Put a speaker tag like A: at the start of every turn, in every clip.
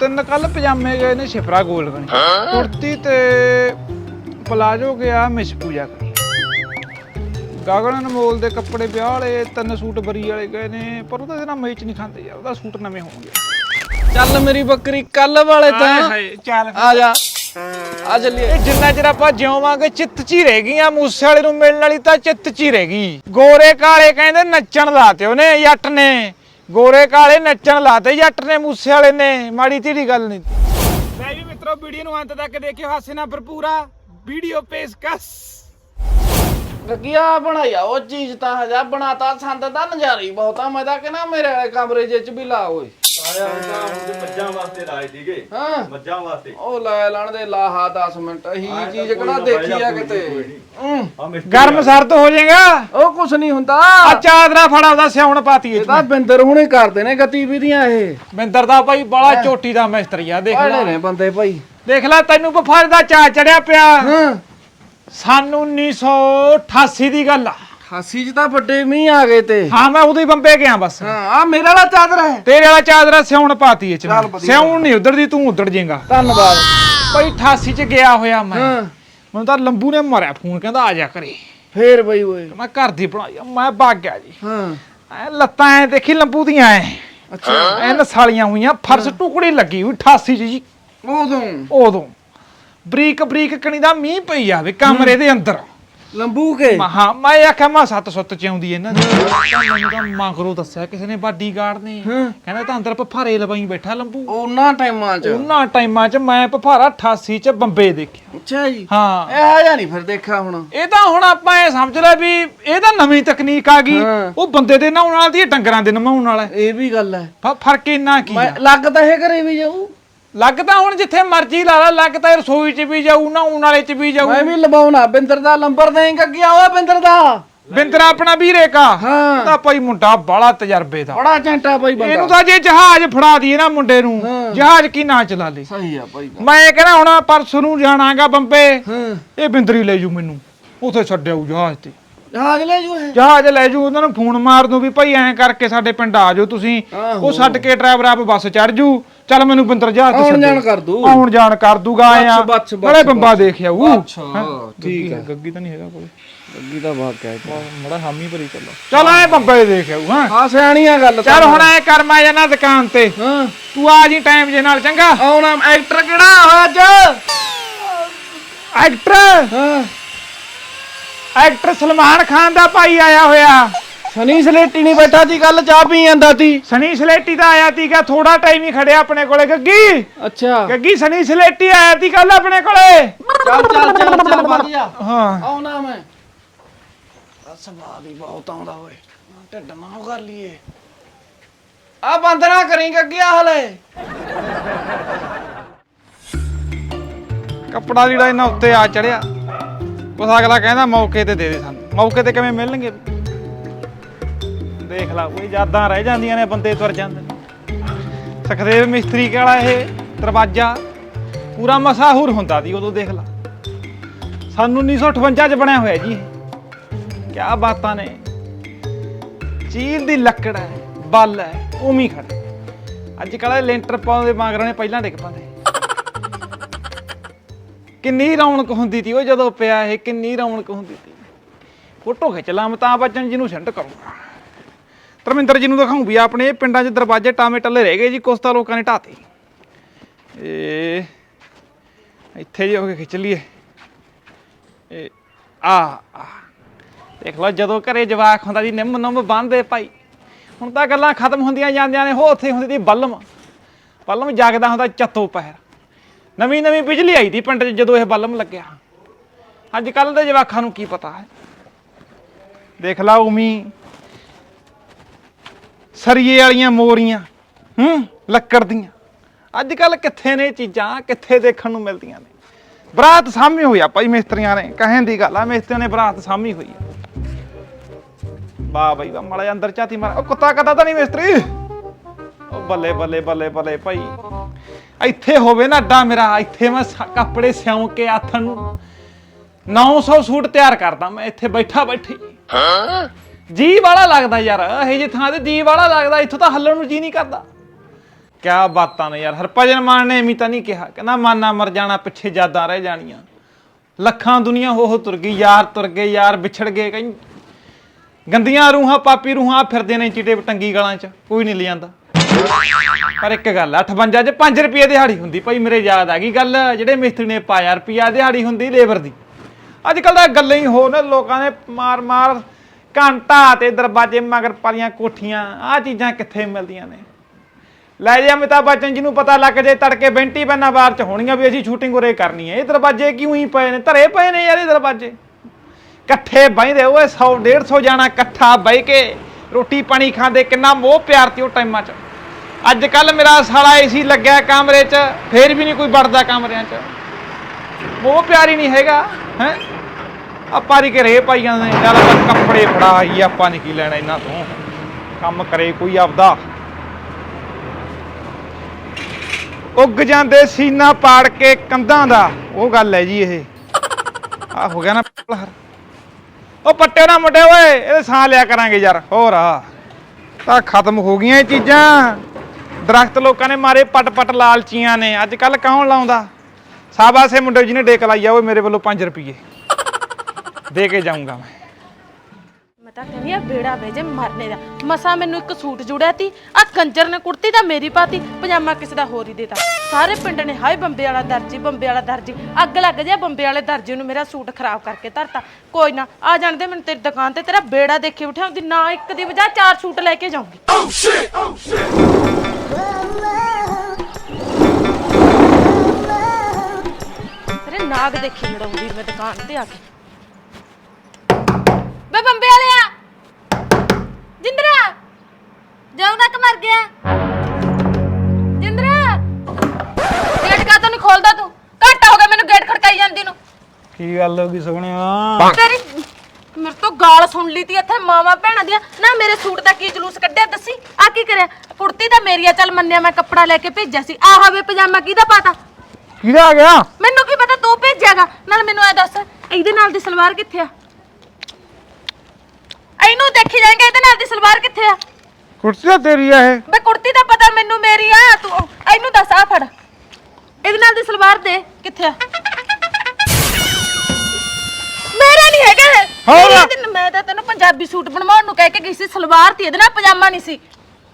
A: ਤਿੰਨ ਕੱਲ ਪਜਾਮੇ ਗਏ ਨੇ ਸ਼ਿਫਰਾ ਗੋਲ ਕਣੀ ਕੁੜਤੀ ਤੇ ਪਲਾਜੋ ਗਿਆ ਮਿਸ ਪੂਜਾ ਕਣੀ ਗਗਨ ਅਨਮੋਲ ਦੇ ਕੱਪੜੇ ਵਿਆਹ ਵਾਲੇ ਤਿੰਨ ਸੂਟ ਬਰੀ ਵਾਲੇ ਗਏ ਨੇ ਪਰ ਉਹਦਾ ਨਾਲ ਮੈਚ ਨਹੀਂ ਖਾਂਦੇ ਯਾਰ ਉਹਦਾ ਸੂਟ ਨਵੇਂ ਹੋਣਗੇ
B: ਚੱਲ ਮੇਰੀ ਬੱਕਰੀ ਕੱਲ ਵਾਲੇ ਤਾਂ
A: ਚੱਲ
B: ਆ ਜਾ। ਆ ਚੱਲੀਏ।
A: ਇਹ ਜਿੰਨਾ ਚਿਰ ਆਪਾਂ ਜਿਉਵਾਂਗੇ ਚਿੱਤ 'ਚ ਹੀ ਰਹਿ ਗਈਆਂ ਮੂਸੇ ਵਾਲੇ ਨੂੰ ਮਿਲਣ ਵਾਲੀ ਤਾਂ ਚਿੱਤ 'ਚ ਹੀ ਰਹਿ ਗਈ। ਗੋਰੇ ਕਾਲੇ ਕਹਿੰਦੇ ਨੱਚਣ ਲਾਤੇ ਉਹਨੇ ਜੱਟ ਨੇ। ਗੋਰੇ ਕਾਲੇ ਨੱਚਣ ਲਾਤੇ ਜੱਟ ਨੇ, ਮੂਸੇ ਵਾਲੇ ਨੇ, ਮਾੜੀ ਧੀੜੀ ਗੱਲ ਨਹੀਂ। ਲੈ ਵੀ ਮਿੱਤਰੋ, ਵੀਡੀਓ ਨੂੰ ਅੰਤ ਤੱਕ ਦੇਖਿਓ, ਹਾਸੇ ਨਾਲ ਭਰਪੂਰਾ ਵੀਡੀਓ ਪੇਸ਼ਕਸ਼।
B: ਗੱਗਿਆ ਬਣਾਇਆ ਉਹ ਚੀਜ਼ ਤਾਂ ਹਜਾ ਬਣਾਤਾ ਸੰਦ ਦਾ ਨਜ਼ਾਰਾ ਹੀ ਬਹੁਤਾ ਮੈਂ ਤਾਂ ਕਹਿੰਦਾ ਮੇਰੇ ਵਾਲੇ ਕਮਰੇ ਜੇ ਚ ਵੀ ਲਾ ਓਏ।
C: ਆਇਆ ਹੁੰਦਾ ਹੁਣ ਮੱਝਾਂ ਵਾਸਤੇ ਲਾਏ ਸੀਗੇ
B: ਹਾਂ।
C: ਮੱਝਾਂ ਵਾਸਤੇ।
B: ਉਹ ਲੈ ਲੈਣ ਦੇ ਲਾਹਾ 10 ਮਿੰਟ ਇਹੀ
C: ਆਇਆ ਤਾਂ
B: ਚੀਜ਼
C: ਕੋਈ
B: ਕਿਹੜਾ
C: ਨਾ
B: ਦੇਖੀ
C: ਬਾਈ
B: ਆ
C: ਕੋਈ
B: ਕਿਤੇ।
C: ਕੋਈ ਨਹੀਂ।
B: ਹੂੰ।
C: ਆ ਮਿਸਤਰੀ
A: ਗਰਮ ਸਰਦ ਹੋ ਜਾਏਗਾ?
B: ਉਹ ਕੁਛ ਨਹੀਂ ਹੁੰਦਾ।
A: ਆ ਚਾਦਰਾ ਫੜਾ ਉਹਦਾ ਸਿਆਉਣ ਪਾਤੀ
B: ਇਹ ਤਾਂ ਬਿੰਦਰ ਹੁਣੇ ਕਰਦੇ ਨੇ ਗਤੀਵਿਧੀਆਂ ਇਹ।
A: ਬਿੰਦਰ ਦਾ ਭਾਈ ਬੜਾ ਚੋਟੀ ਦਾ ਮਿਸਤਰੀ ਆ ਦੇਖ ਲੈ।
B: ਨੇ ਬੰਦੇ ਭਾਈ।
A: ਦੇਖ ਲੈ ਤੈਨੂੰ ਬਫਾਰ ਦਾ ਚਾ ਚੜਿਆ ਪਿਆ।
B: ਹਾਂ।
A: ਸਾਨੂੰ 1988 ਦੀ ਗੱਲ ਆ।
B: 88 ਚ ਤਾਂ ਵੱਡੇ ਮੀਂਹ ਆ ਗਏ ਤੇ।
A: ਹਾਂ ਮੈਂ ਉਦੋਂ ਹੀ ਬੰਬੇ ਗਿਆ ਬਸ।
B: ਹਾਂ ਆ ਮੇਰੇ ਵਾਲਾ ਚਾਦਰ ਹੈ।
A: ਤੇਰੇ ਵਾਲਾ ਚਾਦਰਾ ਸਿਉਣ ਪਾਤੀ ਇਹ ਚ
B: ਚੱਲ ਵਧੀਆ।
A: ਸਿਉਣ ਨਹੀਂ ਉਧਰ ਦੀ ਤੂੰ ਉਧਰ ਜਾਏਗਾ
B: ਧੰਨਵਾਦ।
A: ਭਾਈ 88 ਚ ਗਿਆ ਹੋਇਆ ਮੈਂ।
B: ਹਾਂ।
A: ਮੈਨੂੰ ਤਾਂ ਲੰਬੂ ਨੇ ਮਾਰਿਆ ਫੋਨ ਕਹਿੰਦਾ ਆ ਜਾ ਘਰੇ।
B: ਫੇਰ ਬਈ ਓਏ।
A: ਮੈਂ ਘਰ ਦੀ ਬਣਾਈ ਆ, ਮੈਂ ਭੱਗ ਗਿਆ ਜੀ।
B: ਹਾਂ।
A: ਐ ਲੱਤਾਂ ਐ ਦੇਖੀ ਲੰਬੂ ਦੀਆਂ ਐ।
B: ਅੱਛਾ।
A: ਐ ਨਸਾਲੀਆਂ ਹੋਈਆਂ ਫਰਸ਼ ਟੁਕੜੀ ਲੱਗੀ ਹੋਈ 88 ਚ ਜੀ।
B: ਉਦੋਂ।
A: ਉਦੋਂ। ਬਰੀਕ ਬਰੀਕ ਕਣੀ ਦਾ ਮੀਂਹ ਪਈ ਜਾਵੇ ਕਮਰੇ ਦੇ ਅੰਦਰ।
B: ਲੰਬੂ ਕੇ।
A: ਮੈਂ ਹਾਂ ਮੈਂ ਆਖਿਆ ਮੈਂ ਸੱਤ ਸੁੱਤ ਚ ਆਉਂਦੀ ਇਹਨਾਂ ਦੀ। ਤਾਂ ਮੈਨੂੰ ਤਾਂ ਮਗਰੋਂ ਦੱਸਿਆ ਕਿਸੇ ਨੇ ਬਾਡੀਗਾਰਡ ਨੇ। ਕਹਿੰਦਾ ਤਾਂ ਅੰਦਰ ਭਫਾਰੇ ਲਵਾਈ ਬੈਠਾ ਲੰਬੂ।
B: ਉਹਨਾਂ ਟਾਈਮਾਂ ਚ।
A: ਉਹਨਾਂ ਟਾਈਮਾਂ 'ਚ ਮੈਂ ਭਫਾਰਾ 88 'ਚ ਬੰਬੇ ਦੇਖਿਆ।
B: ਅੱਛਾ ਜੀ।
A: ਹਾਂ।
B: ਇਹ ਜਾਂ ਨਹੀਂ ਫਿਰ ਦੇਖਿਆ ਹੁਣ।
A: ਇਹ ਤਾਂ ਹੁਣ ਆਪਾਂ ਇਹ ਸਮਝ ਲੈ ਵੀ ਇਹ ਤਾਂ ਨਵੀਂ ਤਕਨੀਕ ਆ ਗਈ।
B: ਹਾਂ।
A: ਉਹ ਬੰਦੇ ਦੇ ਨਹਾਉਣ ਵਾਲੀ ਦੀ ਇਹ ਡੰਗਰਾਂ ਦੇ ਨਹਾਉਣ ਵਾਲਾ। ਹੈ।
B: ਇਹ ਵੀ ਗੱਲ ਹੈ।
A: ਫ- ਫ਼ਰਕ ਇੰਨਾ ਕੀ ਆ?
B: ਲੱਗ ਤਾਂ ਇਹ ਘਰੇ ਵੀ ਜਾਊ।
A: ਲੱਗ ਤਾਂ ਹੁਣ ਜਿੱਥੇ ਮਰਜ਼ੀ ਲਾ ਲਾ ਲੱਗ ਤਾਂ ਰਸੋਈ 'ਚ ਵੀ ਜਾਊ ਨਹਾਉਣ ਵਾਲੇ 'ਚ ਵੀ ਜਾਊ।
B: ਮੈਂ ਵੀ ਲਵਾਉਣਾ ਬਿੰਦਰ ਦਾ ਨੰਬਰ ਦੇਂਗਾ ਗਿਆ ਓਏ ਬਿੰਦਰ ਦਾ?
A: ਬਿੰਦਰਾ ਆਪਣਾ ਵੀਰੇ ਕਾ
B: ਹਾਂ।
A: ਤਾਂ ਭਾਈ ਮੁੰਡਾ ਬਾਲਾ ਤਜਰਬੇ ਦਾ।
B: ਬੜਾ ਚੈਂਟਾ ਬਈ ਬੰਦਾ।
A: ਇਹਨੂੰ ਤਾਂ ਜੇ ਜਹਾਜ਼ ਫੜਾ ਦਈਏ ਨਾ ਮੁੰਡੇ ਨੂੰ
B: ਹਾਂ।
A: ਜਹਾਜ਼ ਕੀ ਨਾ ਚਲਾ ਲੇ?
B: ਸਹੀ ਆ ਭਾਈ
A: ਮੈਂ ਕਹਿੰਦਾ ਹੁਣ ਪਰਸੋਂ ਨੂੰ ਜਾਣਾਗਾ ਬੰਬੇ
B: ਹਾਂ।
A: ਇਹ ਬਿੰਦਰੀ ਲੈ ਜੂ ਮੈਨੂੰ ਉਥੇ ਛੱਡਿਆਊ ਜਹਾਜ਼ ਤੇ।
B: ਜਹਾਜ਼ ਲੈ ਜੂ ਇਹ?
A: ਜਹਾਜ਼ ਲੈ ਜੂ ਉਹਨਾਂ ਨੂੰ ਫੋਨ ਮਾਰ ਦੂੰ ਵੀ ਭਾਈ ਐਂ ਕਰਕੇ ਸਾਡੇ ਪਿੰਡ ਆ ਜਾਓ ਤੁਸੀਂ। ਉਹ ਛੱਡ ਕੇ ਡਰਾਈਵਰ ਆਪ ਬੱਸ ਚੜ ਜੂ। ਚੱਲ ਮੈਨੂੰ ਬਿੰਦਰ ਜਹਾਜ਼ ਤੇ
B: ਆਉਣ। ਜਾਣ ਕਰ ਦੂ।
A: ਆਉਣ ਜਾਣ ਕਰ ਦੂਗਾ ਨਾਲੇ
B: ਬੱਸ,
A: ਬੰਬਾ ਦੇਖ ਆਊ।
B: ਅੱਛਾ ਠੀਕ ਹੈ।
A: ਗੱਗੀ ਤਾਂ ਨਹੀਂ ਹੈਗਾ ਕੋਈ।
B: ਅੱਗੀ ਦਾ ਭਾਗ ਹੈ
A: ਮੜਾ ਹਾਮੀ ਭਰੀ ਚੱਲੋ। ਚੱਲ ਐ ਬੰਬੇ ਦੇਖ ਆਊ ਹਾਂ?
B: ਹਾਂ ਸਿਆਣੀਆਂ ਗੱਲ
A: ਚੱਲ ਹੁਣ ਐ ਕਰ ਮੈਂ ਜਾਣਾ ਦੁਕਾਨ ਤੇ।
B: ਹਾਂ।
A: ਤੂੰ ਆ ਜੀ ਟਾਈਮ ਜੇ ਨਾਲ ਚੰਗਾ?
B: ਆਉਣਾ ਐਕਟਰ ਕਿਹੜਾ ਅੱਜ?
A: ਐਕਟਰ?
B: ਹਾਂ।
A: ਐਕਟਰ ਸਲਮਾਨ ਖਾਨ ਦਾ ਭਾਈ ਆਇਆ ਹੋਇਆ।
B: ਸਨੀ ਸਲੇਟੀ ਨਹੀਂ ਬੈਠਾ ਸੀ ਕੱਲ ਚਾਹ ਪੀ ਜਾਂਦਾ ਸੀ।
A: ਸਨੀ ਸਲੇਟੀ ਦਾ ਆਇਆ ਸੀਗਾ ਥੋੜਾ ਟਾਈਮ ਹੀ ਖੜਿਆ ਆਪਣੇ ਕੋਲੇ। ਗੱਗੀ?
B: ਅੱਛਾ।
A: ਗੱਗੀ ਸਨੀ ਸਲੇਟੀ ਆਇਆ ਸੀ ਕੱਲ ਆਪਣੇ ਕੋਲੇ?
B: ਚੱਲ ਚੱਲ ਚੱਲ ਚੱਲ ਵਧੀਆ
A: ਹਾਂ।
B: ਆਉਣਾ ਮੈਂ। ਸਵਾਲ ਹੀ ਬਹੁਤ ਆਉਂਦਾ ਓਏ। ਢਿੱਡ ਨਾ ਉਹ ਕਰ ਲਈਏ। ਆ ਬੰਦ ਨਾ ਕਰੀ ਗੱਗਿਆ ਹਲੇ
A: ਕੱਪੜਾ ਜਿਹੜਾ ਇਹਨਾਂ ਉੱਤੇ ਆ ਚੜਿਆ। ਉਸ ਅਗਲਾ ਕਹਿੰਦਾ ਮੌਕੇ ਤੇ ਦੇ ਦੇ ਸਾਨੂੰ। ਮੌਕੇ ਤੇ ਕਿਵੇਂ ਮਿਲਣਗੇ? ਦੇਖ ਲਾ, ਕੋਈ ਯਾਦਾਂ ਰਹਿ ਜਾਂਦੀਆਂ ਨੇ ਬੰਦੇ ਤੁਰ ਜਾਂਦੇ ਨੇ। ਸਖਦੇਵ ਮਿਸਤਰੀ ਵਾਲਾ ਇਹ ਦਰਵਾਜ਼ਾ ਪੂਰਾ ਮਸਾਹੂਰ ਹੁੰਦਾ ਸੀ, ਉਦੋਂ ਦੇਖ ਲਾ। ਸਾਨੂੰ 1958 ਚ ਬਣਿਆ ਹੋਇਆ ਜੀ ਕੀ ਬਾਤਾਂ ਨੇ। ਚੀਲ ਦੀ ਲੱਕੜ ਹੈ, ਬਲ ਹੈ, ਉਵੇਂ ਹੀ ਖੜਾ ਅੱਜ ਕੱਲ੍ਹ ਲੈਂਟਰ ਪਾਉਂਦੇ ਮਾਗਰਾਂ ਨੇ ਪਹਿਲਾਂ ਡਿੱਗ ਪਾਉਂਦੇ ਕਿੰਨੀ ਰੌਣਕ ਹੁੰਦੀ ਤੀ ਉਹ ਜਦੋਂ ਪਿਆ ਇਹ, ਕਿੰਨੀ ਰੌਣਕ ਹੁੰਦੀ ਤੀ। ਫੋਟੋ ਖਿੱਚ ਲਾਂ ਅਮਿਤਾਭ ਬੱਚਨ ਜੀ ਨੂੰ ਸੈਂਡ ਕਰੂੰਗਾ ਧਰਮਿੰਦਰ ਜੀ ਨੂੰ ਦਿਖਾਉਂ ਵੀ ਆਪਣੇ ਪਿੰਡਾਂ 'ਚ ਦਰਵਾਜ਼ੇ ਟਾਮੇ ਟੱਲੇ ਰਹਿ ਗਏ ਜੀ, ਕੁਛ ਤਾਂ ਲੋਕਾਂ ਨੇ ਢਾਤੇ। ਇਹ ਇੱਥੇ ਜੀ ਹੋ ਕੇ ਖਿੱਚ ਲਈਏ। ਇਹ ਆ ਆ। ਦੇਖ ਲਓ ਜਦੋਂ ਘਰੇ ਜਵਾਕ ਹੁੰਦਾ ਜੀ, ਨਿੰਮ ਨੰਮ ਬੰਨਦੇ ਭਾਈ। ਹੁਣ ਤਾਂ ਗੱਲਾਂ ਖਤਮ ਹੁੰਦੀਆਂ ਜਾਂਦੀਆਂ ਨੇ ਹੋ ਉੱਥੇ ਹੁੰਦੀ ਤੀ ਬਲਮ। ਬਲਮ ਜਾਗਦਾ ਹੁੰਦਾ ਚੱਤੋ ਪਹਿਰ। ਨਵੀਂ ਨਵੀਂ ਬਿਜਲੀ ਆਈ ਦੀ ਪਿੰਡ 'ਚ ਜਦੋਂ ਇਹ ਬਲਮ ਲੱਗਿਆ। ਅੱਜ ਕੱਲ ਦੇ ਜਵਾਕਾਂ ਨੂੰ ਕੀ ਪਤਾ ਹੈ? ਦੇਖ ਲਾ ਉਮੀ। ਸਰੀਏ ਵਾਲੀਆਂ ਮੋਰੀਆਂ, ਹੂੰ, ਲੱਕੜ ਦੀਆਂ। ਅੱਜ ਕੱਲ ਕਿੱਥੇ ਨੇ ਇਹ ਚੀਜ਼ਾਂ? ਕਿੱਥੇ ਦੇਖਣ ਨੂੰ ਮਿਲਦੀਆਂ ਨੇ? ਬਰਾਤ ਸਾਹਮਣੇ ਹੋਇਆ ਭਾਈ ਮਿਸਤਰੀਆਂ ਨੇ। ਕਹਿਣ ਦੀ ਗੱਲ ਆ, ਮਿਸਤਰੀਆਂ ਨੇ ਬਰਾਤ ਸਾਹਮਣੇ ਹੋਈ ਆ। ਵਾਹ ਬਈ ਵਾਹ, ਮੜਾ ਅੰਦਰ ਝਾਤੀ ਮਾਰ। ਉਹ ਕੁੱਤਾ ਕਦਾ ਤਾਂ ਨਹੀਂ ਮਿਸਤਰੀ? ਉਹ ਬੱਲੇ ਬੱਲੇ ਬੱਲੇ ਬੱਲੇ ਭਾਈ। ਇੱਥੇ ਹੋਵੇ ਨਾ ਅੱਡਾ ਮੇਰਾ, ਇੱਥੇ ਮੈਂ ਸ- ਕੱਪੜੇ ਸਿਉਂ ਕੇ ਆਥਣ ਨੂੰ। 900 ਸੂਟ ਤਿਆਰ ਕਰਦਾ ਮੈਂ, ਇੱਥੇ ਬੈਠਾ ਬੈਠੀ। ਜੀ ਵਾਲਾ ਲੱਗਦਾ ਯਾਰ, ਇਹ ਜੇ ਥਾਂ ਤੇ ਜੀ ਵਾਲਾ ਲੱਗਦਾ, ਇੱਥੋਂ ਤਾਂ ਹੱਲਣ ਨੂੰ ਜੀ ਨਹੀਂ ਕਰਦਾ। ਕਿਆ ਬਾਤਾਂ ਨੇ ਯਾਰ, ਹਰਭਜਨ ਮਾਨ ਨੇ ਐਵੇਂ ਤਾਂ ਨਹੀਂ ਕਿਹਾ, ਕਹਿੰਦਾ ਮਾਨਾ ਮਰ ਜਾਣਾ, ਪਿੱਛੇ ਯਾਦਾਂ ਰਹਿ ਜਾਣੀਆਂ। ਲੱਖਾਂ ਦੁਨੀਆ ਉਹ ਤੁਰ ਗਈ, ਯਾਰ ਤੁਰ ਗਏ, ਯਾਰ ਵਿਛੜ ਗਏ ਕਈ। ਗੰਦੀਆਂ ਰੂਹਾਂ, ਪਾਪੀ ਰੂਹਾਂ ਫਿਰਦੇ ਨੇ ਚਿੱਟੇ ਟੰਗੀ ਗਲਾਂ 'ਚ, ਕੋਈ ਨਹੀਂ ਲਿਆਂਦਾ। ਪਰ ਇੱਕ ਗੱਲ ਆ 58 ਚ 5 ਰੁਪਏ ਦਿਹਾੜੀ ਹੁੰਦੀ ਭਾਈ, ਮੇਰੇ ਯਾਦ ਆ ਗਈ ਗੱਲ, ਜਿਹੜੇ ਮਿਸਤਰੀ ਨੇ ਪਾਇਆ ਰੁਪਿਆ ਦਿਹਾੜੀ ਹੁੰਦੀ ਲੇਬਰ ਦੀ। ਅੱਜ ਕੱਲ ਤਾਂ ਗੱਲਾਂ ਹੀ ਹੋਰ ਨੇ, ਲੋਕਾਂ ਨੇ ਮਾਰ ਮਾਰ ਘੰਟਾ ਤੇ ਦਰਵਾਜ਼ੇ ਮਗਰ ਪਾਲੀਆਂ ਕੋਠੀਆਂ ਆ ਚੀਜ਼ਾਂ ਕਿੱਥੇ ਮਿਲਦੀਆਂ ਨੇ? ਲੈ ਜੇ ਅਮਿਤਾਭ ਬੱਚਨ ਜੀ ਨੂੰ ਪਤਾ ਲੱਗ ਜੇ ਤੜਕੇ ਬੈਂਟੀ ਬੰਨਾ ਬਾਹਰ ਚ ਹੋਣੀਆਂ ਵੀ ਅਸੀਂ ਸ਼ੂਟਿੰਗ ਉਰੇ ਕਰਨੀ ਹੈ। ਇਹ ਦਰਵਾਜ਼ੇ ਕਿਉਂ ਹੀ ਪਏ ਨੇ? ਧਰੇ ਪਏ ਨੇ ਯਾਰ ਇਹ ਦਰਵਾਜ਼ੇ। ਇਕੱਠੇ ਬਹਿੰਦੇ ਓਏ 100 150 ਜਾਣਾ ਇਕੱਠਾ ਬਹਿ ਕੇ ਰੋਟੀ ਪਾਣੀ ਖਾਂਦੇ, ਕਿੰਨਾ ਮੋਹ ਪਿਆਰ ਤੇ ਉਹ ਟਾਈਮਾਂ 'ਚ। ਅੱਜ ਕੱਲ ਮੇਰਾ ਸਾਲਾ ਏਸੀ ਲੱਗਿਆ ਕਮਰੇ 'ਚ, ਫੇਰ ਵੀ ਨਹੀਂ ਕੋਈ ਵੜਦਾ ਕਮਰਿਆਂ 'ਚ। ਉਹ ਪਿਆਰੀ ਹੀ ਨਹੀਂ ਹੈਗਾ, ਹੈ? ਆਪਾਂ ਦੀ ਘਰੇ ਪਾਈ ਨੇ, ਚੱਲ ਆਪਾਂ ਕੱਪੜੇ ਫੜਾ ਆਈ ਆਪਾਂ ਨਹੀਂ ਕੀ ਲੈਣਾ ਇਹਨਾਂ ਤੋਂ। ਕੰਮ ਕਰੇ ਕੋਈ ਆਪਦਾ। ਉੱਗ ਜਾਂਦੇ ਸੀਨਾ ਪਾੜ ਕੇ ਕੰਧਾਂ ਦਾ, ਉਹ ਗੱਲ ਹੈ ਜੀ ਇਹ। ਆ ਹੋ ਗਿਆ ਨਾ ਉਹ ਪੱਟੇ ਨਾ ਮੁੰਡੇ, ਓਏ, ਇਹਦੇ ਸਾਹ ਲਿਆ ਕਰਾਂਗੇ ਯਾਰ, ਹੋਰ ਆ। ਤਾਂ ਖਤਮ ਹੋ ਗਈਆਂ ਇਹ ਚੀਜ਼ਾਂ। ਦਰਖਤ ਲੋਕਾਂ ਨੇ ਮਾਰੇ ਪਟ ਪਟ ਲਾਲਚੀਆਂ ਨੇ। ਅੱਜ ਕੱਲ ਕੌਣ ਲਾਉਂਦਾ? ਸਾਬਾਸੇ ਮੁੰਡੇ ਜਿਹਨੇ ਡੇਕ ਲਾਈ ਆ ਉਹ ਮੇਰੇ ਵੱਲੋਂ 5 ਰੁਪਏ ਦੇ ਕੇ ਜਾਊਂਗਾ ਮੈਂ।
D: ਤਾਂ ਕਹਿੰਦੀ ਆ ਬੇੜਾ ਵੇ ਮਰਨੇ ਦਾ। ਮਸਾ ਮੈਨੂੰ ਇੱਕ ਸੂਟ ਜੁੜਿਆ ਤੀ ਆ ਕੰਜਰ ਨੇ ਕੁੜਤੀ ਤਾਂ ਮੇਰੀ ਪਾਤੀ, ਪਜਾਮਾ ਕਿਸੇ ਦਾ ਹੋਰ ਹੀ ਦੇਤਾ। ਸਾਰੇ ਪਿੰਡ ਨੇ ਹਾਏ ਬੰਬੇ ਵਾਲਾ ਦਰਜੀ, ਬੰਬੇ ਵਾਲਾ ਦਰਜੀ, ਅੱਗ ਲੱਗ ਜਾ ਬੰਬੇ ਵਾਲੇ ਦਰਜੀ ਨੂੰ ਮੇਰਾ ਸੂਟ ਖਰਾਬ ਕਰਕੇ ਧਰਤਾ। ਕੋਈ ਨਾ, ਆ ਜਾਣਦੇ ਮੈਨੂੰ ਤੇਰੀ ਦੁਕਾਨ ਤੇ, ਤੇਰਾ ਬੇੜਾ ਦੇਖੇ ਬਿਠਾਉਂਦੀ ਨਾ ਇੱਕ ਦੀ ਵਜ੍ਹਾ ਚਾਰ ਸੂਟ ਲੈ ਕੇ ਜਾਊਂਗੀ। ਤੇਰੇ ਨਾਗ ਦੇਖੀ ਲੜਾਉਂਦੀ ਮੈਂ ਦੁਕਾਨ ਤੇ ਆ ਕੇ। ਵੇ ਬੰਬੇ ਵਾਲਿਆ। ਜਿੰਦਰਾ ਜਾਉ ਨਾ ਕਿ ਮਰ ਗਿਆ। ਜਿੰਦਰਾ ਗੇਟ ਕਾ ਨਹੀਂ ਖੋਲਦਾ ਤੂੰ? ਘੰਟਾ ਹੋ ਗਿਆ ਮੈਨੂੰ ਗੇਟ ਖੜਕਾਈ ਜਾਂਦੀ ਨੂੰ।
A: ਕੀ ਗੱਲ ਹੋ ਗਈ ਸੋਹਣਿਆ?
D: ਤੇਰੀ ਮੇਰੇ ਤੋਂ ਗਾਲ ਸੁਣ ਲਈ ਤੀ ਇੱਥੇ ਮਾਵਾ ਭੈਣਾਂ ਦੀਆਂ। ਨਾ ਮੇਰੇ ਸੂਟ ਦਾ ਕੀ ਜਲੂਸ ਕੱਢਿਆ ਦੱਸੀ? ਆ ਕੀ ਕਰਿਆ? ਕੁੜਤੀ ਤਾਂ ਮੇਰੀ ਆ ਚੱਲ ਮੰਨਿਆ ਮੈਂ ਕੱਪੜਾ ਲੈ ਕੇ ਭੇਜਿਆ ਸੀ। ਆਹ ਵੇ ਪਜਾਮਾ ਕਿਹਦਾ ਪਾਤਾ?
A: ਕਿਹਦਾ ਆ ਗਿਆ?
D: ਮੈਨੂੰ ਕੀ ਪਤਾ ਤੂੰ ਭੇਜਿਆਗਾ। ਨਾਲ ਮੈਨੂੰ ਐ ਦੱਸ ਇਹਦੇ ਨਾਲ ਦੀ ਸਲਵਾਰ ਕਿੱਥੇ ਆ? ਇਹਨੂੰ ਦੇਖੀ ਜਾਏਗਾ ਇਹਦੇ ਨਾਲ ਦੀ ਸਲਵਾਰ ਕਿੱਥੇ ਆ?
A: ਕੁਰਸੀ ਤਾਂ ਤੇਰੀ ਆ ਇਹ।
D: ਬੇ ਕੁੜਤੀ ਦਾ ਪਤਾ ਮੈਨੂੰ ਮੇਰੀ ਆ ਤੂੰ ਇਹਨੂੰ ਦੱਸ ਆ ਫੜ। ਇਹਦੇ ਨਾਲ ਦੀ ਸਲਵਾਰ ਦੇ ਕਿੱਥੇ ਆ? ਮੇਰਾ ਨਹੀਂ ਹੈਗਾ ਇਹ।
A: ਹੋਰ?
D: ਮੇਰੀ ਮੈਂ ਤਾਂ ਤੈਨੂੰ ਪੰਜਾਬੀ ਸੂਟ ਬਣਵਾਉਣ ਨੂੰ ਕਹਿ ਕੇ ਗਈ ਸੀ ਸਲਵਾਰ ਤੀ ਇਹਦੇ ਨਾਲ ਪਜਾਮਾ ਨਹੀਂ ਸੀ।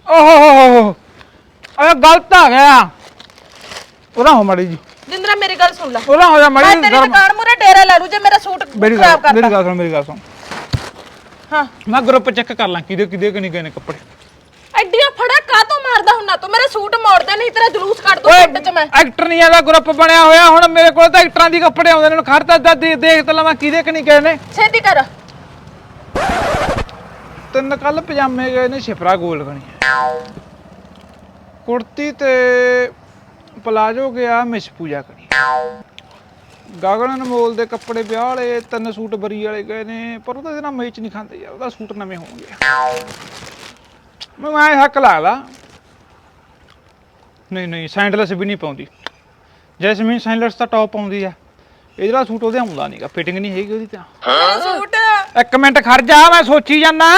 A: ਓਹ ਹੋ ਹੋ ਹੋ ਅਰੇ ਗਲਤ ਆ ਗਿਆ। ਉਹਦਾ ਹੋ ਮੜੀ ਜੀ।
D: ਜਿੰਦਰਾ ਮੇਰੀ ਗੱਲ ਸੁਣ ਲੈ।
A: ਉਹਦਾ ਹੋ ਜਾ
D: ਮੈਂ
A: ਮੜੀ
D: ਤੇਰੀ ਦੁਕਾਨ ਮੂਰੇ ਡੇਰਾ ਲਾ ਲੂ ਜੇ ਮੇਰਾ ਸੂਟ
A: ਮੇਰੀ
D: ਖਰਾਬ
A: ਗੱਲ ਮੇਰੀ ਗੱਲ ਸੁਣ ਮੇਰੀ ਗੱਲ ਸੁਣ।
D: ਹਾਂ।
A: ਮੈਂ ਗਰੁੱਪ ਚੈੱਕ ਕਰ ਲਾਂ ਕਿਹਦੇ ਕਿਹਦੇ ਕਿ ਨਹੀਂ ਗਏ ਨੇ ਕੱਪੜੇ।
D: ਐਡੀਆਂ ਫੜਾ ਕਾਤੋਂ ਮਾਰਦਾ ਹੁੰਨਾ ਤੂੰ? ਮੇਰੇ ਸੂਟ ਮੋੜਦਾ ਨਹੀਂ ਤੇਰਾ ਜਲੂਸ ਕੱਢ ਦੂੰ ਪਿੰਡ ਚ ਮੈਂ।
A: ਐਕਟਰ ਨਹੀਂ ਆਦਾ ਗਰੁੱਪ ਬਣਿਆ ਹੋਇਆ ਹੁਣ ਮੇਰੇ ਕੋਲ ਤਾਂ ਐਕਟਰਾਂ ਦੀ ਕੱਪੜੇ ਆਉਂਦੇ ਨੇ ਖੜਤਾ ਦਾ ਦੇਖ ਤਾਂ ਲਵਾਂ ਕਿਹਦੇ ਕਿ ਨਹੀਂ ਗਏ ਨੇ।
D: ਛੇਤੀ ਕਰ।
A: ਤਿੰਨ ਕੱਲ ਪਜਾਮੇ ਗਏ ਨੇ ਸ਼ਿਫਰਾ ਗੋਲ ਗਣੀ ਕੁੜਤੀ ਤੇ ਪਲਾਜੋ ਗਿਆ ਮਿਸ ਪੂਜਾ ਕਰੀ ਗਗਨ ਅਨਮੋਲ ਦੇ ਕੱਪੜੇ ਵਿਆਹ ਵਾਲੇ ਤਿੰਨ ਸੂਟ ਬਰੀ ਵਾਲੇ ਗਏ ਨੇ ਪਰ ਉਹਦਾ ਇਹਦੇ ਨਾਲ ਮੈਚ ਨਹੀਂ ਖਾਂਦੇ ਯਾਰ ਉਹਦਾ ਸੂਟ ਨਵੇਂ ਹੋਣਗੇ ਮੈਂ ਮੈਂ ਹੱਕ ਲਾਦਾ ਨਹੀਂ ਨਹੀਂ ਸੈਂਡਲਸ ਵੀ ਨਹੀਂ ਪਾਉਂਦੀ। ਜੈਸਮੀਨ ਸੈਂਡਲਸ ਤਾਂ ਟੌਪ ਪਾਉਂਦੀ ਆ। ਇਹ ਜਿਹੜਾ ਸੂਟ ਉਹਦੇ ਆਉਂਦਾ ਨਹੀਂਗਾ ਫਿਟਿੰਗ ਨਹੀਂ ਹੈਗੀ ਉਹਦੀ ਤਾਂ।
D: ਸੂਟ?
A: ਇੱਕ ਮਿੰਟ ਖੜ ਜਾ ਮੈਂ ਸੋਚੀ ਜਾਨਾ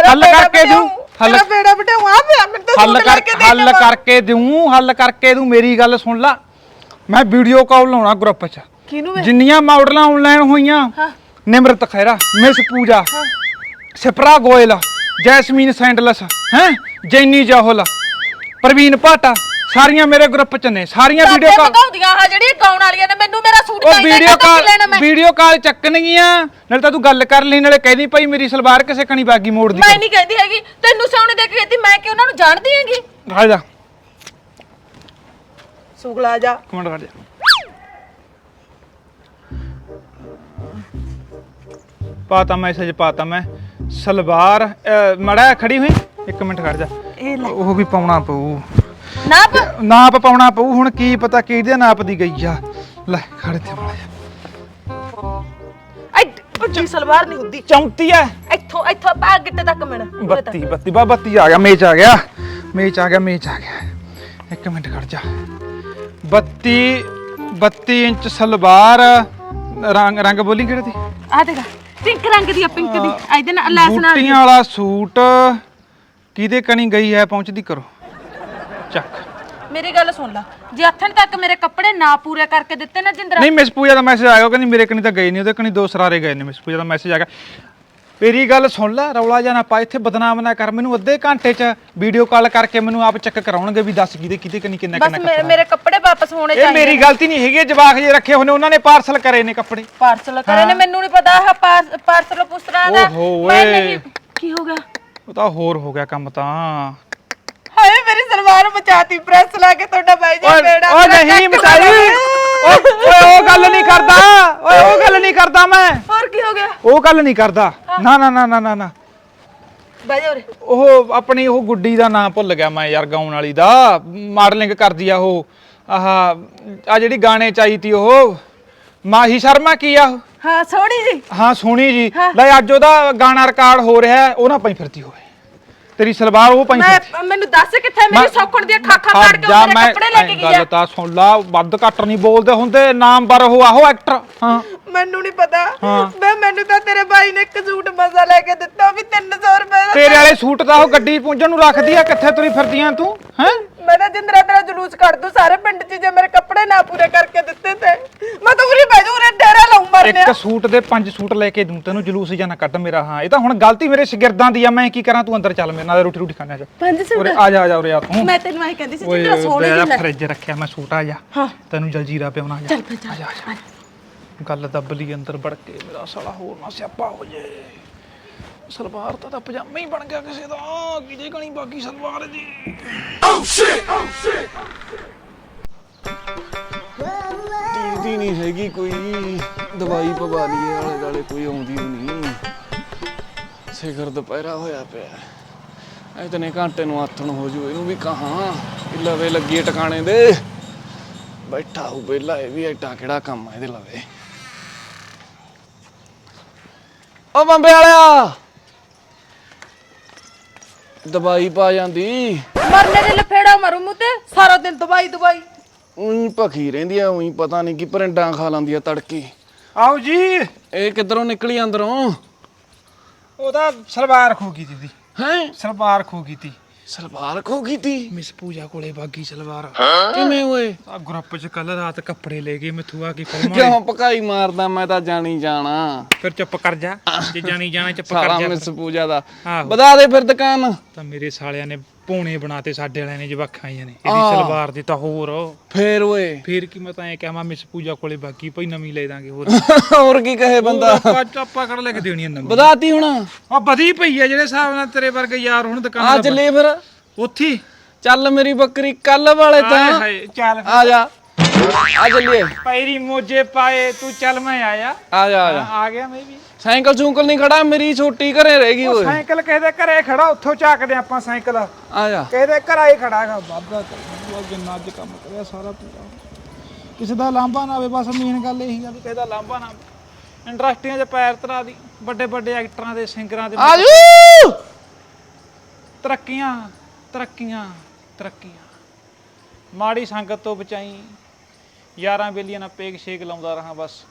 A: ਹੱਲ ਕਰਕੇ ਦੂੰ ਹੱਲ
D: ਬੇੜਾ ਬਟਾਉ ਆ ਤਾਂ ਲੈ।
A: ਕਰਕੇ ਦੂੰ ਹੱਲ ਕਰਕੇ ਦੂੰ ਮੇਰੀ ਗੱਲ ਸੁਣ ਲੈ। ਮੈਂ ਵੀਡੀਓ ਕਾਲ ਲਾਉਣਾ ਗਰੁੱਪ 'ਚ।
D: ਕਿਹਨੂੰ ਵੇ?
A: ਜਿੰਨੀਆਂ ਮਾਡਲਾਂ ਆਨਲਾਈਨ ਹੋਈਆਂ
D: ਹਾਂ।
A: ਨਿਮਰਤ ਖੈਰਾ ਮਿਸ ਪੂਜਾ ਸਿਪਰਾ ਗੋਇਲ ਜੈਸਮੀਨ ਸੈਂਡਲਸ ਹੈ? ਜੈਨੀ ਜਾਹਲ ਪ੍ਰਵੀਨ ਭਾਟਾ ਸਾਰੀਆਂ ਮੇਰੇ ਗਰੁੱਪ 'ਚ ਨੇ ਸਾਰੀਆਂ ਵੀਡੀਓ ਕਾਲ
D: ਭਗਾਉਂਦੀਆਂ ਆ ਜਿਹੜੀਆਂ ਗਾਉਣ ਵਾਲੀਆਂ ਨੇ ਮੈਨੂੰ ਮੇਰਾ ਸੂਟ
A: ਉਹ
D: ਚਾਹੀਦਾ
A: ਵੀਡੀਓ ਕਾਲ ਵੀਡੀਓ ਕਾਲ ਚੱਕਣਗੀਆਂ। ਨਾਲੇ ਤਾਂ ਤੂੰ ਗੱਲ ਕਰ ਲਈ ਨਾਲੇ ਕਹਿੰਦੀ ਭਾਈ ਮੇਰੀ ਸਲਵਾਰ ਕਿਸੇ ਕਣੀ ਬਾਗੀ ਮੋੜਦੀ
D: ਮੈਂ ਨਹੀਂ ਕਹਿੰਦੀ ਹੈਗੀ ਤੈਨੂੰ ਸੋਹਣੇ ਦੇਖ ਕੇ ਕਹਿੰਦੀ ਮੈਂ ਕਿ ਉਹਨਾਂ ਨੂੰ ਜਾਣਦੀ ਹੈਗੀ?
A: ਆ ਜਾ।
D: ਸੁਗਲਾ ਜਾ।
A: ਕਮੈਂਟ ਕਰ ਜਾ। ਪਾਤਾ ਮੈਸੇਜ ਪਾਤਾ ਮੈਂ। ਸਲਵਾਰ ਅਹ, ਮੜਾ ਖੜੀ ਹੋਈ। ਇੱਕ ਮਿੰਟ ਖੜ ਜਾ।
D: ਇਹ ਲੈ।
A: ਉਹ ਵੀ ਪਾਉਣਾ ਪਊ।
D: ਨਾ ਪ-
A: ਨਾਪ ਪਾਉਣਾ ਪਊ। ਹੁਣ ਕੀ ਪਤਾ ਕਿਹਦੇ ਨਾਪ ਦੀ ਗਈ ਆ। ਲੈ ਖੜ ਤੇ ਮੜਾ ਜਾ
D: ਐਡ ਉੱਚੀ ਸਲਵਾਰ ਨਹੀਂ ਹੁੰਦੀ।
A: ਚੌਂਤੀ ਐ।
D: ਇੱਥੋਂ ਇੱਥੋਂ ਪਾ ਗਿੱਟੇ ਤੱਕ ਮਿਣ
A: ਬੱਤੀ ਬੱਤੀ। ਬਾ ਬੱਤੀ ਆ ਗਿਆ। ਮੇਚ ਆ ਗਿਆ। ਮੇਚ ਆ ਗਿਆ ਮੇਚ ਆ ਗਿਆ। ਇੱਕ ਮਿੰਟ ਖੜ ਜਾ। 32 32 ਇੰਚ ਸਲਵਾਰ ਰੰਗ ਰੰਗ ਬੋਲੀ ਕਿਹੜੇ ਦੀ?
D: ਆ ਦੇਖ ਪਿੰਕ ਰੰਗ ਦੀ ਆ ਪਿੰਕ ਦੀ। ਇਹਦੇ ਨਾਲ ਲੈਸ ਨਾਲ
A: ਬੂਟੀਆਂ ਵਾਲਾ ਸੂਟ ਕਿਹਦੇ ਕਣੀ ਗਈ ਹੈ ਪਹੁੰਚਦੀ ਕਰੋ। ਚੱਕ।
D: ਮੇਰੀ ਗੱਲ ਸੁਣ ਲੈ ਜੇ ਹੱਥਣ ਤੱਕ ਮੇਰੇ ਕੱਪੜੇ ਨਾ ਪੂਰੇ ਕਰਕੇ ਦਿੱਤੇ ਨਾ ਜਿੰਦਰਾ
A: ਨਹੀਂ ਮਿਸ ਪੂਜਾ ਦਾ ਮੈਸੇਜ ਆ ਗਿਆ ਉਹ ਕਹਿੰਦੀ ਮੇਰੇ ਕਨੀ ਤਾਂ ਗਏ ਨਹੀਂ ਉਹਦੇ ਕਨੀ ਦੋ ਸਰਾਰੇ ਗਏ ਨੇ ਮਿਸ ਪੂਜਾ ਦਾ ਮੈਸੇਜ ਆ ਗਿਆ। ਮੇਰੀ ਗੱਲ ਸੁਣ ਲੈ ਰੌਲਾ ਜਾਂ ਨਾ ਪਾ ਇੱਥੇ ਬਦਨਾਮ ਨਾ ਕਰ। ਮੈਨੂੰ ਅੱਧੇ ਘੰਟੇ 'ਚ ਵੀਡੀਓ ਕਾਲ ਕਰਕੇ ਮੈਨੂੰ ਆਪ ਚੈੱਕ ਕਰਾਉਣਗੇ ਵੀ ਦੱਸ ਕਿਹਦੇ ਕਿਹਦੇ ਕਨੀ ਕਿੰਨਾ
D: ਬਸ
A: ਕਿੰਨਾ
D: ਮੇਰੇ-
A: ਕੱਪੜਾ।
D: ਮੇਰੇ ਕੱਪੜੇ ਵਾਪਸ ਹੋਣੇ
A: ਇਹ
D: ਚਾਹੀਦੇ
A: ਮੇਰੀ ਗਲਤੀ ਨਹੀਂ ਹੈਗੀ ਇਹ ਜਵਾਕ ਜੇ ਰੱਖੇ ਹੋਣੇ ਉਹਨਾਂ ਨੇ ਪਾਰਸਲ ਕਰੇ ਨੇ ਕੱਪੜੇ।
D: ਪਾਰਸਲ ਕਰੇ ਨੇ ਮੈਨੂੰ ਨਹੀਂ ਪਤਾ ਆਹ ਪਾਰਸਲ ਪੁਸ ਤਰ੍ਹਾਂ ਦਾ।
A: ਓਹੋ
D: ਮੈਂ
A: ਓਏ।
D: ਨਹੀਂ ਕੀ ਹੋ ਗਿਆ?
A: ਉਹ ਤਾਂ ਹੋਰ ਹੋ ਗਿਆ ਕੰਮ ਤਾਂ।
D: ਹਾਏ ਮੇਰੀ ਸਲਵਾਰ ਬਚਾਤੀ ਪ੍ਰੈਸ ਲਾ ਕੇ ਤੁਹਾਡਾ ਬਾਈ ਜੀ ਬੇੜਾ ਮੇਰਾ
A: ਨਹੀਂ ਮਤਾਈ। ਓਏ ਉਹ ਗੱਲ ਨਹੀਂ ਕਰਦਾ। ਓਏ ਉਹ ਗੱਲ ਨਹੀਂ ਕਰਦਾ ਮੈਂ।
D: ਹੋਰ ਕੀ ਹੋ ਗਿਆ?
A: ਉਹ ਗੱਲ ਨਹੀਂ ਕਰਦਾ। ਨਾ ਨਾ ਨਾ ਨਾ ਨਾ ਨਾ।
D: ਬਾਈ ਉਰੇ
A: ਉਹ ਆਪਣੀ ਉਹ ਗੁੱਡੀ ਦਾ ਨਾਮ ਭੁੱਲ ਗਿਆ ਮੈਂ ਯਾਰ ਗਾਉਣ ਵਾਲੀ ਦਾ। ਮਾਡਲਿੰਗ ਕਰਦੀ ਆ ਉਹ। ਆਹ ਆ ਜਿਹੜੀ ਗਾਣੇ ਚ ਆਈ ਤੀ ਉਹ। ਮਾਹੀ ਸ਼ਰਮਾ ਕੀ ਆ ਉਹ?
D: ਹਾਂ ਸੋਹਣੀ ਜੀ।
A: ਹਾਂ ਸੋਹਣੀ ਜੀ। ਲੈ ਅੱਜ ਉਹਦਾ ਗਾਣਾ ਰਿਕਾਰਡ ਹੋ ਰਿਹਾ ਉਹ ਨਾ ਪਈ ਫਿਰਦੀ ਹੋਵੇ ਤੇਰੀ ਸਲਵਾਰ ਉਹ ਪਈ
D: ਮੈਂ ਮੈਨੂੰ ਦੱਸ ਕਿੱਥੇ ਮੇਰੀ ਸੌਖਣ ਦੀ ਖਾਖਾ ਮਾਰ ਕੇ ਮੇਰੇ ਕੱਪੜੇ ਲੈ ਕੇ
A: ਗੱਲ
D: ਗਿਆ
A: ਤਾਂ ਸੁਣ ਲਾ ਵੱਧ ਘੱਟ ਨਹੀਂ ਬੋਲਦੇ ਹੁੰਦੇ ਨਾਮ ਬਰ ਉਹ ਆਹੋ ਐਕਟਰ ਹਾਂ।
D: ਮੈਨੂੰ ਨਹੀਂ ਪਤਾ।
A: ਹਾਂ।
D: ਮੈਂ ਮੈਨੂੰ ਤਾਂ ਤੇਰੇ ਬਾਈ ਨੇ ਇੱਕ ਸੂਟ ਮਜ਼ਾ ਲੈ ਕੇ ਦਿੱਤਾ ਉਹ ਵੀ 300 ਰੁਪਏ ਦਾ
A: ਤੇਰੇ ਵਾਲੇ ਸੂਟ ਤਾਂ ਉਹ ਗੱਡੀ ਪੁੰਜਣ ਨੂੰ ਰੱਖਦੀ ਆ ਕਿੱਥੇ ਤੁਰੀ ਫਿਰਦੀਆਂ ਤੂੰ ਹੈ?
D: ਮੈਂ ਤਾਂ ਜਿੰਦਰਾ ਤੇਰਾ ਜਲੂਸ ਕੱਢ ਦੂੰ ਸਾਰੇ ਪਿੰਡ 'ਚ ਜੇ ਮੇਰੇ ਕੱਪੜੇ ਨਾ ਪੂਰੇ ਕਰਕੇ ਦਿੱਤੇ ਤੇ। ਮੈਂ ਤਾਂ ਉਰੇ ਬੈਜੂ ਉਰੇ ਡੇਰਾ ਲਾਉਂ ਮਰਨੇ
A: ਇੱਕ ਸੂਟ ਦੇ ਪੰਜ ਸੂਟ ਲੈ ਕੇ ਦੂੰ ਤੈਨੂੰ ਜਲੂਸ ਜਾਂ ਨਾ ਕੱਢ ਮੇਰਾ ਹਾਂ। ਇਹ ਤਾਂ ਹੁਣ ਗਲਤੀ ਮੇਰੇ ਸ਼ਾਗਿਰਦਾਂ ਦੀ ਆ ਮੈਂ ਕੀ ਕਰਾਂ ਤੂੰ ਅੰਦਰ ਚੱਲ ਮੇਰੇ ਨਾਲ ਰੋਟੀ ਰੋਟੀ ਖਾਣੇ ਜਾ।
D: ਪੰਜ ਸੂਟ?
A: ਉਰੇ ਆ ਜਾ ਆ ਜਾ ਉਰੇ ਆ ਤੂੰ।
D: ਮੈਂ ਤੈਨੂੰ ਆਈ ਕਹਿੰਦੀ ਸੀ
A: ਓਏ
D: ਜਿੰਦਰਾ ਸੋਹਣੇ
A: ਮੇਰਾ
D: ਜਿਹੇ ਲੈ।
A: ਫਰਿੱਜ ਰੱਖਿਆ ਮੈਂ ਸੂਟ ਆ ਜਾ।
D: ਹਾਂ।
A: ਤੈਨੂੰ ਜਲਜੀਰਾ ਪਿਆਉਣਾ ਜਾ।
D: ਚੱਲ
A: ਆ ਜਾ, ਆ ਜਾ। ਗੱਲ ਦੱਬ ਲਈ ਅੰਦਰ ਵੜ ਕੇ, ਮੇਰਾ ਸਾਲਾ ਹੋਰ ਨਾ ਸਿਆਪਾ ਹੋ ਜੇ ਸਲਵਾਰ ਤਾਂ ਤਾਂ ਪਜਾਮਾ ਹੀ ਬਣ ਗਿਆ ਕਿਸੇ ਦਾ ਕਿਹਦੇ ਕਣੀ ਬਾਕੀ ਸਲਵਾਰ ਦੀ
B: ਦੀਦੀ ਨਹੀਂ ਹੈਗੀ ਕੋਈ, ਦਵਾਈ ਪਵਾ ਲਈਏ, ਆਲੇ ਦਾਲੇ ਕੋਈ ਆਉਂਦੀ ਨਹੀਂ। ਸਿਖਰ ਦੁਪਹਿਰਾ ਹੋਇਆ ਪਿਆ। ਇਤਨੇ ਘੰਟੇ ਨੂੰ ਆਥਣ ਹੋ ਜੂ, ਇਹਨੂੰ ਵੀ ਕਹਾ ਲਵੇ ਲੱਗੀ ਟਿਕਾਣੇ ਦੇ। ਬੈਠਾ ਹੋ ਬੇਲਾ ਇਹ ਵੀ ਐਡਾ ਕਿਹੜਾ ਕੰਮ ਆ ਇਹਦੇ ਲਵੇ। ਓ ਬੰਬੇ ਵਾਲਿਆ। ਦਵਾਈ ਪਾ ਜਾਂਦੀ।
D: ਮਰਨੇ ਦੇ ਲਫੇੜਾ ਮਰੂ ਮੂੰਹ ਤੇ ਸਾਰਾ ਦਿਨ ਦਵਾਈ ਦਵਾਈ।
B: ਉਹੀ ਭਖੀ ਰਹਿੰਦੀ ਆ ਉਹੀ ਪਤਾ ਨਹੀਂ ਕਿ ਪਰਿੰਡਾਂ ਖਾ ਲੈਂਦੀ ਆ ਤੜਕੀ।
A: ਆਓ ਜੀ।
B: ਇਹ ਕਿੱਧਰੋਂ ਨਿਕਲੀ ਅੰਦਰੋਂ?
A: ਉਹਦਾ ਸਲਵਾਰ ਖੋ ਗਈ ਦੀਦੀ।
B: ਹੈ?
A: ਸਲਵਾਰ ਖੋ ਗਈ ਤੀ।
B: ਸਲਵਾਰ ਖੋ ਗਈ ਤੀ
A: ਮਿਸ ਪੂਜਾ ਕੋਲੇ ਬਾਗੀ ਸਲਵਾਰ।
B: ਕਿਵੇਂ ਓਏ?
A: ਆ ਗਰੁੱਪ ਚ ਕੱਲ ਰਾਤ ਕੱਪੜੇ ਲੈ ਗਏ ਮਿੱਥੂ ਆ ਕੀ ਫਿਲਮਾਂ
B: ਕਿਉਂ ਪਕਾਈ ਮਾਰਦਾ ਮੈਂ ਤਾਂ ਜਾਣੀ ਜਾਣਾ।
A: ਫਿਰ ਚੁੱਪ ਕਰ ਜਾ ਜੇ ਜਾਣੀ ਜਾਣਾ ਚੁੱਪ
B: ਸਾਰਾ
A: ਕਰ ਜਾ
B: ਮਿਸ ਪੂਜਾ ਦਾ।
A: ਆਹੋ।
B: ਵਧਾ ਦੇ ਫਿਰ ਦੁਕਾਨ।
A: ਤਾਂ ਮੇਰੇ ਸਾਲਿਆਂ ਨੇ ਪੌਣੇ ਬਣਾਤੇ ਸਾਡੇ ਵਾਲਿਆਂ ਨੇ ਜਵਾਖਾਂ ਆਈਆਂ ਨੇ। ਇਹਦੀ
B: ਆਹ।
A: ਸਲਵਾਰ ਦੀ ਤਾਂ ਹੋਰ।
B: ਫੇਰ ਓਏ।
A: ਫੇਰ ਕੀ ਮੈਂ ਤਾਂ ਐ ਕਹਾਂ ਮਿਸ ਪੂਜਾ ਕੋਲੇ ਬਾਕੀ ਭਈ ਨਵੀਂ ਲੈ ਦਾਂਗੇ ਹੋਰ।
B: ਹੋਰ ਕੀ ਕਹੇ ਬੰਦਾ।
A: ਚਾਪਾ ਕਰ ਲੈ ਕੇ ਦੇਣੀ ਆ ਨਵੀਂ?
B: ਵਧਾਤੀ ਹੁਣ।
A: ਆ ਵਧੀ ਪਈ ਆ ਜਿਹੜੇ ਹਿਸਾਬ ਨਾਲ ਤੇਰੇ ਵਰਗੇ ਯਾਰ ਹੁਣ ਦੁਕਾਨ
B: ਆ ਚੱਲੇ ਫਿਰ।
A: ਉੱਥੇ।
B: ਚੱਲ ਮੇਰੀ ਬੱਕਰੀ ਕੱਲ ਵਾਲੇ
A: ਹਾਏ
B: ਤਾਂ।
A: ਹਾਏ ਚੱਲ
B: ਆ ਜਾ। ਆ ਚੱਲੀਏ।
A: ਪੈਰੀ ਮੋਜੇ ਪਾਏ ਤੂੰ ਚੱਲ ਮੈਂ ਆਇਆ।
B: ਆ ਜਾ ਆ ਜਾ।
A: ਆ ਗਿਆ ਮੈਂ ਵੀ।
B: ਸਾਈਕਲ ਸੂਕਲ ਨਹੀਂ ਖੜਾ ਮੇਰੀ ਛੋਟੀ ਘਰੇ ਰਹਿ ਗਈ ਓਏ।
A: ਸਾਈਕਲ ਕਿਸੇ ਦੇ ਘਰੇ ਖੜਾ? ਉੱਥੋਂ ਚੱਕਦੇ ਆਪਾਂ ਸਾਈਕਲ।
B: ਆ ਜਾ
A: ਕਿਸੇ ਦੇ ਘਰਾਂ ਹੀ ਖੜਾ ਹੈਗਾ? ਬਾਬਾ ਤੇਰਾ ਜਿੰਨਾ ਅੱਜ ਕੰਮ ਕਰਿਆ ਸਾਰਾ ਪੂਰਾ। ਕਿਸੇ ਦਾ ਲਾਂਭਾ ਨਾ ਆਵੇ ਬਸ ਮੇਨ ਗੱਲ ਇਹੀ ਆ ਵੀ ਕਿਸੇ ਦਾ ਲਾਂਭਾ ਨਾ ਇੰਡਸਟਰੀਆਂ 'ਚ ਪੈਰ ਤਰਾ ਦੀ ਵੱਡੇ ਵੱਡੇ ਐਕਟਰਾਂ ਦੇ ਸਿੰਗਰਾਂ ਦੇ।
B: ਆਜੂ!
A: ਤਰੱਕੀਆਂ ਤਰੱਕੀਆਂ ਤਰੱਕੀਆਂ। ਮਾੜੀ ਸੰਗਤ ਤੋਂ ਬਚਾਈ ਯਾਰਾਂ ਬੇਲੀਆਂ ਨਾਲ ਪੇਗ ਸ਼ੇਕ ਲਾਉਂਦਾ ਰਹਾ ਬਸ।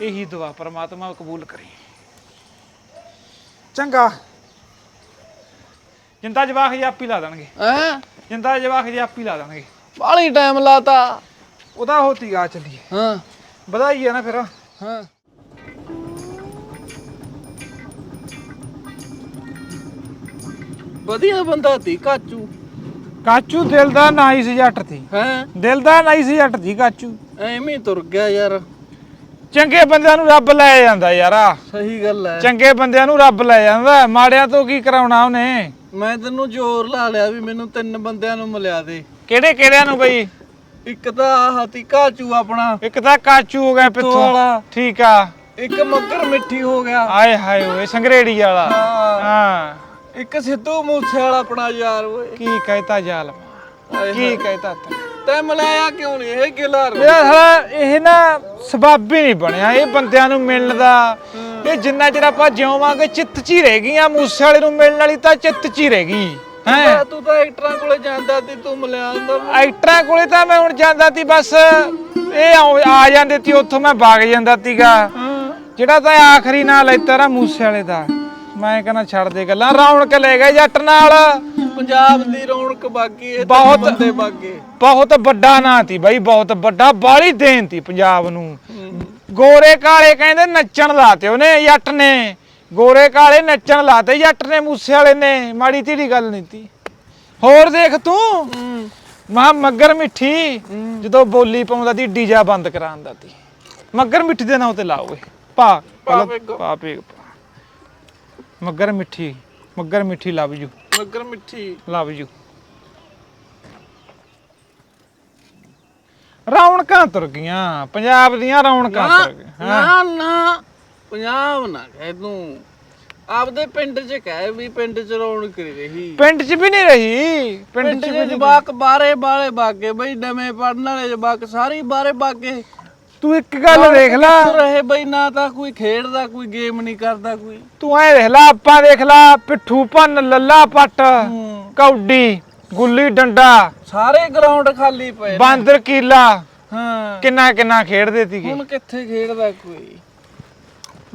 A: ਇਹੀ ਦੁਆ ਪ੍ਰਮਾਤਮਾ ਕਬੂਲ ਕਰੇ। ਚੰਗਾ। ਜਿੰਦਾ ਜਵਾਖ ਜੀ ਆਪੀ ਲਾ ਦੇਣਗੇ।
B: ਹੈ?
A: ਜਿੰਦਾ ਜਵਾਖ ਜੀ ਆਪੀ ਲਾ ਦੇਣਗੇ।
B: ਬਾਲੀ ਟਾਈਮ ਲਾਤਾ।
A: ਉਹਦਾ ਹੋਤੀ ਗਾ ਚੱਲੀਏ
B: ਹਾਂ।
A: ਵਧਾਈ ਆ ਨਾ ਫਿਰ।
B: ਹਾਂ। ਵਧੀਆ ਬੰਦਾ ਤੀ ਕਾਚੂ।
A: ਕਾਚੂ ਦਿਲ ਦਾ ਨਾਈਸ ਜੱਟ ਸੀ।
B: ਹੈ?
A: ਦਿਲ ਦਾ ਨਾਈਸ ਜੱਟ ਸੀ ਕਾਚੂ।
B: ਐਵੇਂ ਤੁਰ ਗਿਆ ਯਾਰ।
A: ਚੰਗੇ ਬੰਦਿਆਂ ਨੂੰ ਰੱਬ ਲੈ ਜਾਂਦਾ ਯਾਰ। ਆ
B: ਸਹੀ ਗੱਲ ਹੈ
A: ਚੰਗੇ ਬੰਦਿਆਂ ਨੂੰ ਰੱਬ ਲੈ ਜਾਂਦਾ। ਮਾੜਿਆਂ ਤੋਂ ਕੀ ਕਰਾਉਣਾ ਉਹਨੇ?
B: ਮੈਂ ਤੈਨੂੰ ਜ਼ੋਰ ਲਾ ਲਿਆ ਵੀ ਮੈਨੂੰ ਤਿੰਨ ਬੰਦਿਆਂ ਨੂੰ ਮਿਲਿਆ ਦੇ।
A: ਕਿਹੜੇ ਕਿਹੜਿਆਂ ਨੂੰ ਬਈ?
B: ਇੱਕ ਤਾਂ ਆਹ ਤੀ ਕਾਚੂ ਆਪਣਾ।
A: ਇੱਕ ਤਾਂ ਕਾਚੂ ਹੋ ਗਿਆ ਪਿੱਥੋਂ
B: ਵਾਲਾ।
A: ਠੀਕ ਆ।
B: ਇੱਕ ਮੱਗਰ ਮਿੱਠੀ ਹੋ ਗਿਆ।
A: ਆਏ ਹਾਏ ਓਏ ਸੰਗਰੇੜੀ ਵਾਲਾ।
B: ਹਾਂ। ਇੱਕ ਸਿੱਧੂ ਮੂਸੇ ਵਾਲਾ ਆਪਣਾ ਯਾਰ ਓਏ।
A: ਕੀ ਕਹਿਤਾ ਜ਼ਾਲਮ। ਕੀ ਕਹਿਤਾ ਤੈਂ?
B: ਤੈ ਮਿਲਾਇਆ ਕਿਉਂ ਨਹੀਂ? ਇਹ ਗਿਲਾ
A: ਮੇਰਾ ਸਾਲਾ ਇਹ ਨਾ ਸਬੱਬ ਹੀ ਨਹੀਂ ਬਣਿਆ। ਇਹ ਬੰਦਿਆਂ ਨੂੰ ਮਿਲਣ ਦਾ। ਇਹ ਜਿੰਨਾ ਚਿਰ ਆਪਾਂ ਜਿਉਵਾਂਗੇ ਚਿੱਤ 'ਚ ਹੀ ਰਹਿ ਗਈਆਂ। ਮੂਸੇ ਵਾਲੇ ਨੂੰ ਮਿਲਣ ਵਾਲੀ ਤਾਂ ਚਿੱਤ 'ਚ ਹੀ ਰਹਿ ਗਈ। ਹੈ?
B: ਤੂੰ ਤਾਂ ਐਕਟਰਾਂ ਕੋਲੇ ਜਾਂਦਾ ਤੇ ਤੂੰ ਮਿਲਿਆ
A: ਐਕਟਰਾਂ ਕੋਲੇ ਤਾਂ ਮੈਂ ਹੁਣ ਜਾਂਦਾ ਤੀ ਬਸ ਇਹ ਆ ਜਾਂਦੇ ਤੀ ਉੱਥੋਂ ਮੈਂ ਭਾਗ ਜਾਂਦਾ ਤੀਗਾ ਜਿਹੜਾ ਤਾਂ ਆਖਰੀ ਨਾਲ ਲੈਤਾ ਰਾ ਮੂਸੇ ਵਾਲੇ ਦਾ। ਮੈਂ ਕਹਿੰਦਾ ਛੱਡ ਦੇ ਗੱਲਾਂ। ਰੌਣਕ ਲੈ ਗਏ ਜੱਟ ਨਾਲ।
B: ਪੰਜਾਬ ਦੀ ਰੌਣਕ ਬਾਕੀ ਇਹ
A: ਬਹੁਤ-
B: ਬੰਦੇ ਬਾਗੇ।
A: ਬਹੁਤ ਵੱਡਾ ਨਾਂ ਤੀ ਬਾਈ ਬਹੁਤ ਵੱਡਾ ਬਾਲੀ ਦੇਣ ਤੀ ਪੰਜਾਬ ਨੂੰ। ਗੋਰੇ ਕਾਲੇ ਕਹਿੰਦੇ ਨੱਚਣ ਲਾਤੇ ਉਹਨੇ ਜੱਟ ਨੇ। ਗੋਰੇ ਕਾਲੇ ਨੱਚਣ ਲਾਤੇ ਜੱਟ ਨੇ ਮੂਸੇ ਵਾਲੇ ਨੇ। ਮਾੜੀ ਧੀੜੀ ਗੱਲ ਨਹੀਂ ਤੀ। ਹੋਰ ਦੇਖ ਤੂੰ। ਮਾ ਮੱਗਰ ਮਿੱਠੀ ਜਦੋਂ ਬੋਲੀ ਪਾਉਂਦਾ ਤੀ ਡੀਜਾ ਬੰਦ ਕਰਾਉਂਦਾ ਤੀ। ਮੱਗਰ ਮਿੱਠੀ ਦੇ ਨਾਂ ਤੇ ਲਾਓ ਏ ਪਾ
B: ਪਾ
A: ਪੇ ਮੱਗਰ ਮਿੱਠੀ ਮੱਗਰ ਮਿੱਠੀ ਲਵ ਯੂ
B: ਮਗਰ ਮਿੱਠੀ।
A: ਲਵ ਯੂ ਰੌਣਕਾਂ ਤੁਰ ਗਈਆਂ ਪੰਜਾਬ ਦੀਆਂ ਰੌਣਕਾਂ ਤੁਰ ਗਈਆਂ ਹਾਂ।
B: ਨਾ ਨਾ ਪੰਜਾਬ ਨਾ ਕਹਿ ਤੂੰ। ਆਪਦੇ ਪਿੰਡ 'ਚ ਕਹਿ ਵੀ ਪਿੰਡ 'ਚ ਰੌਣਕ ਨਹੀਂ ਰਹੀ।
A: ਪਿੰਡ 'ਚ ਵੀ ਨਹੀਂ ਰਹੀ ਪਿੰਡ 'ਚ ਵੀ
B: ਜਵਾਕ ਬਾਰੇ ਬਾਲੇ ਬਾਗੇ ਬਈ ਨਵੇਂ ਪੜਨ ਵਾਲੇ ਜਵਾਕ ਸਾਰੇ ਬਾਰੇ ਬਾਗੇ।
A: ਤੂੰ ਇੱਕ ਗੱਲ ਦੇਖ ਲੈ।
B: ਰਹੇ ਬਈ ਨਾ ਤਾਂ ਕੋਈ ਖੇਡਦਾ ਕੋਈ ਗੇਮ ਨਹੀਂ ਕਰਦਾ ਕੋਈ।
A: ਤੂੰ ਐ ਦੇਖ ਲੈ ਆਪਾਂ ਦੇਖ ਲੈ ਪਿੱਠੂ ਭੰਨ ਲੱਲਾ ਪੱਟ
B: ਹੂੰ।
A: ਕੌਡੀ ਗੁੱਲੀ ਡੰਡਾ
B: ਸਾਰੇ ਗਰਾਊਂਡ ਖਾਲੀ ਪਏ ਨੇ।
A: ਬਾਂਦਰ ਕੀਲਾ
B: ਹਾਂ।
A: ਕਿੰਨਾ ਕਿੰਨਾ ਖੇਡਦੇ ਸੀਗੇ।
B: ਹੁਣ ਕਿੱਥੇ ਖੇਡਦਾ ਕੋਈ?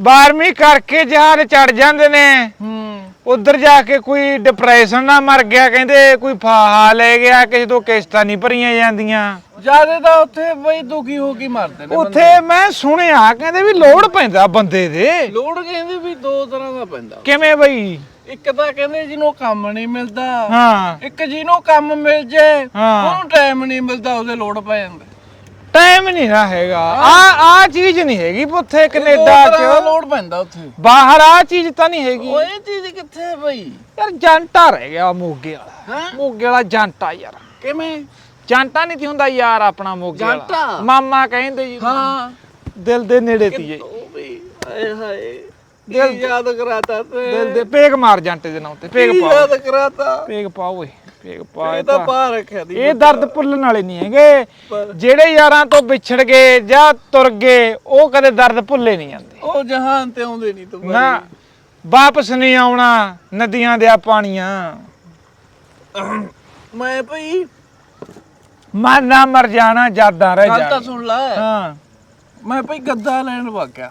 A: 12ਵੀਂ ਕਰਕੇ ਜਹਾਜ਼ ਚੜ ਜਾਂਦੇ ਨੇ।
B: ਹੂੰ।
A: ਉਧਰ ਜਾ ਕੇ ਕੋਈ ਡਿਪਰੈਸ਼ਨ ਨਾ ਮਰ ਗਿਆ ਕਹਿੰਦੇ ਕੋਈ ਫਾਹਾ ਲੈ ਗਿਆ ਕਿਸੇ ਤੋਂ ਕਿਸ਼ਤਾਂ ਨਹੀਂ ਭਰੀਆਂ ਜਾਂਦੀਆਂ।
B: ਜ਼ਿਆਦਾ ਤਾਂ ਉੱਥੇ ਬਈ ਦੁਖੀ ਹੋ ਕੇ ਮਰਦੇ ਨੇ
A: ਉੱਥੇ ਮੈਂ ਸੁਣਿਆ ਕਹਿੰਦੇ ਵੀ ਲੋੜ ਪੈਂਦਾ ਬੰਦੇ ਦੇ।
B: ਲੋੜ ਕਹਿੰਦੇ ਵੀ ਦੋ ਤਰ੍ਹਾਂ ਦਾ ਪੈਂਦਾ।
A: ਕਿਵੇਂ ਬਈ?
B: ਇੱਕ ਤਾਂ ਕਹਿੰਦੇ ਜਿਹਨੂੰ ਕੰਮ ਨਹੀਂ ਮਿਲਦਾ
A: ਹਾਂ।
B: ਇੱਕ ਜਿਹਨੂੰ ਕੰਮ ਮਿਲ ਜੇ
A: ਹਾਂ।
B: ਉਹਨੂੰ ਟਾਈਮ ਨਹੀਂ ਮਿਲਦਾ ਉਹਦੇ ਲੋੜ ਪੈ ਜਾਂਦਾ।
A: ਟਾਈਮ ਨਹੀਂ ਨਾ ਹੈਗਾ। ਆ ਆ ਚੀਜ਼ ਨਹੀਂ ਹੈਗੀ ਉੱਥੇ
B: ਦੋ
A: ਕੈਨੇਡਾ ਚ।
B: ਲੋੜ ਪੈਂਦਾ ਉੱਥੇ।
A: ਬਾਹਰ ਆ ਚੀਜ਼ ਤਾਂ ਨਹੀਂ ਹੈਗੀ।
B: ਉਹ ਇਹ ਚੀਜ਼ ਕਿੱਥੇ ਹੈ ਬਈ?
A: ਯਾਰ ਜਾਂਟਾ ਰਹਿ ਗਿਆ ਮੋਗੇ ਵਾਲਾ। ਮੋਗੇ ਵਾਲਾ ਜਾਂਟਾ ਯਾਰ।
B: ਕਿਵੇਂ?
A: ਜਾਂਟਾ ਨਹੀਂ ਤੀ ਹੁੰਦਾ ਯਾਰ ਆਪਣਾ ਮੋਗੇ ਵਾਲਾ।
B: ਜਾਂਟਾ?
A: ਮਾਮਾ ਕਹਿੰਦੇ ਜੀ
B: ਹਾਂ।
A: ਦਿਲ ਦੇ ਨੇੜੇ ਤੀ ਜੀ
B: ਹਾਏ ਹਾਏ।
A: ਦਿਲ-
B: ਯਾਦ ਕਰਾਤਾ ਤੇ?
A: ਦਿਲ ਦੇ ਪੇਗ ਮਾਰ ਜਾਂਟੇ ਦੇ ਨਾਂ ਤੇ ਪੇਗ ਪਾਓ।
B: ਯਾਦ ਕਰਾਤਾ?
A: ਪੇਗ ਪਾਓ ਓਏ। ਪੇਗ ਪਾ
B: ਇਹ
A: ਇਹ
B: ਤਾਂ
A: ਤਾਂ।
B: ਪਾ ਰੱਖਿਆ ਦੀ
A: ਇਹ ਦਰਦ ਭੁੱਲਣ ਵਾਲੇ ਨਹੀਂ ਹੈਗੇ। ਜਿਹੜੇ ਯਾਰਾਂ ਤੋਂ ਵਿਛੜ ਗਏ ਜਾਂ ਤੁਰ ਗਏ ਉਹ ਕਦੇ ਦਰਦ ਭੁੱਲੇ ਨਹੀਂ ਜਾਂਦੇ।
B: ਉਹ ਜਹਾਨ ਤੇ ਆਉਂਦੇ ਨਹੀਂ ਤੂੰ
A: ਨਾ ਵਾਪਸ ਨਹੀਂ ਆਉਣਾ ਨਦੀਆਂ ਦੇ ਆ ਪਾਣੀਆਂ।
B: ਮੈਂ ਭਈ
A: ਮਰ ਨਾ ਮਰ ਜਾਣਾ ਜਾਦਾਂ ਰਹਿ
B: ਗੱਲ ਤਾਂ
A: ਜਾ
B: ਸੁਣ ਲੈ।
A: ਹਾਂ।
B: ਮੈਂ ਭਈ ਗੱਦਾ ਲੈਣ ਵਾਗਿਆ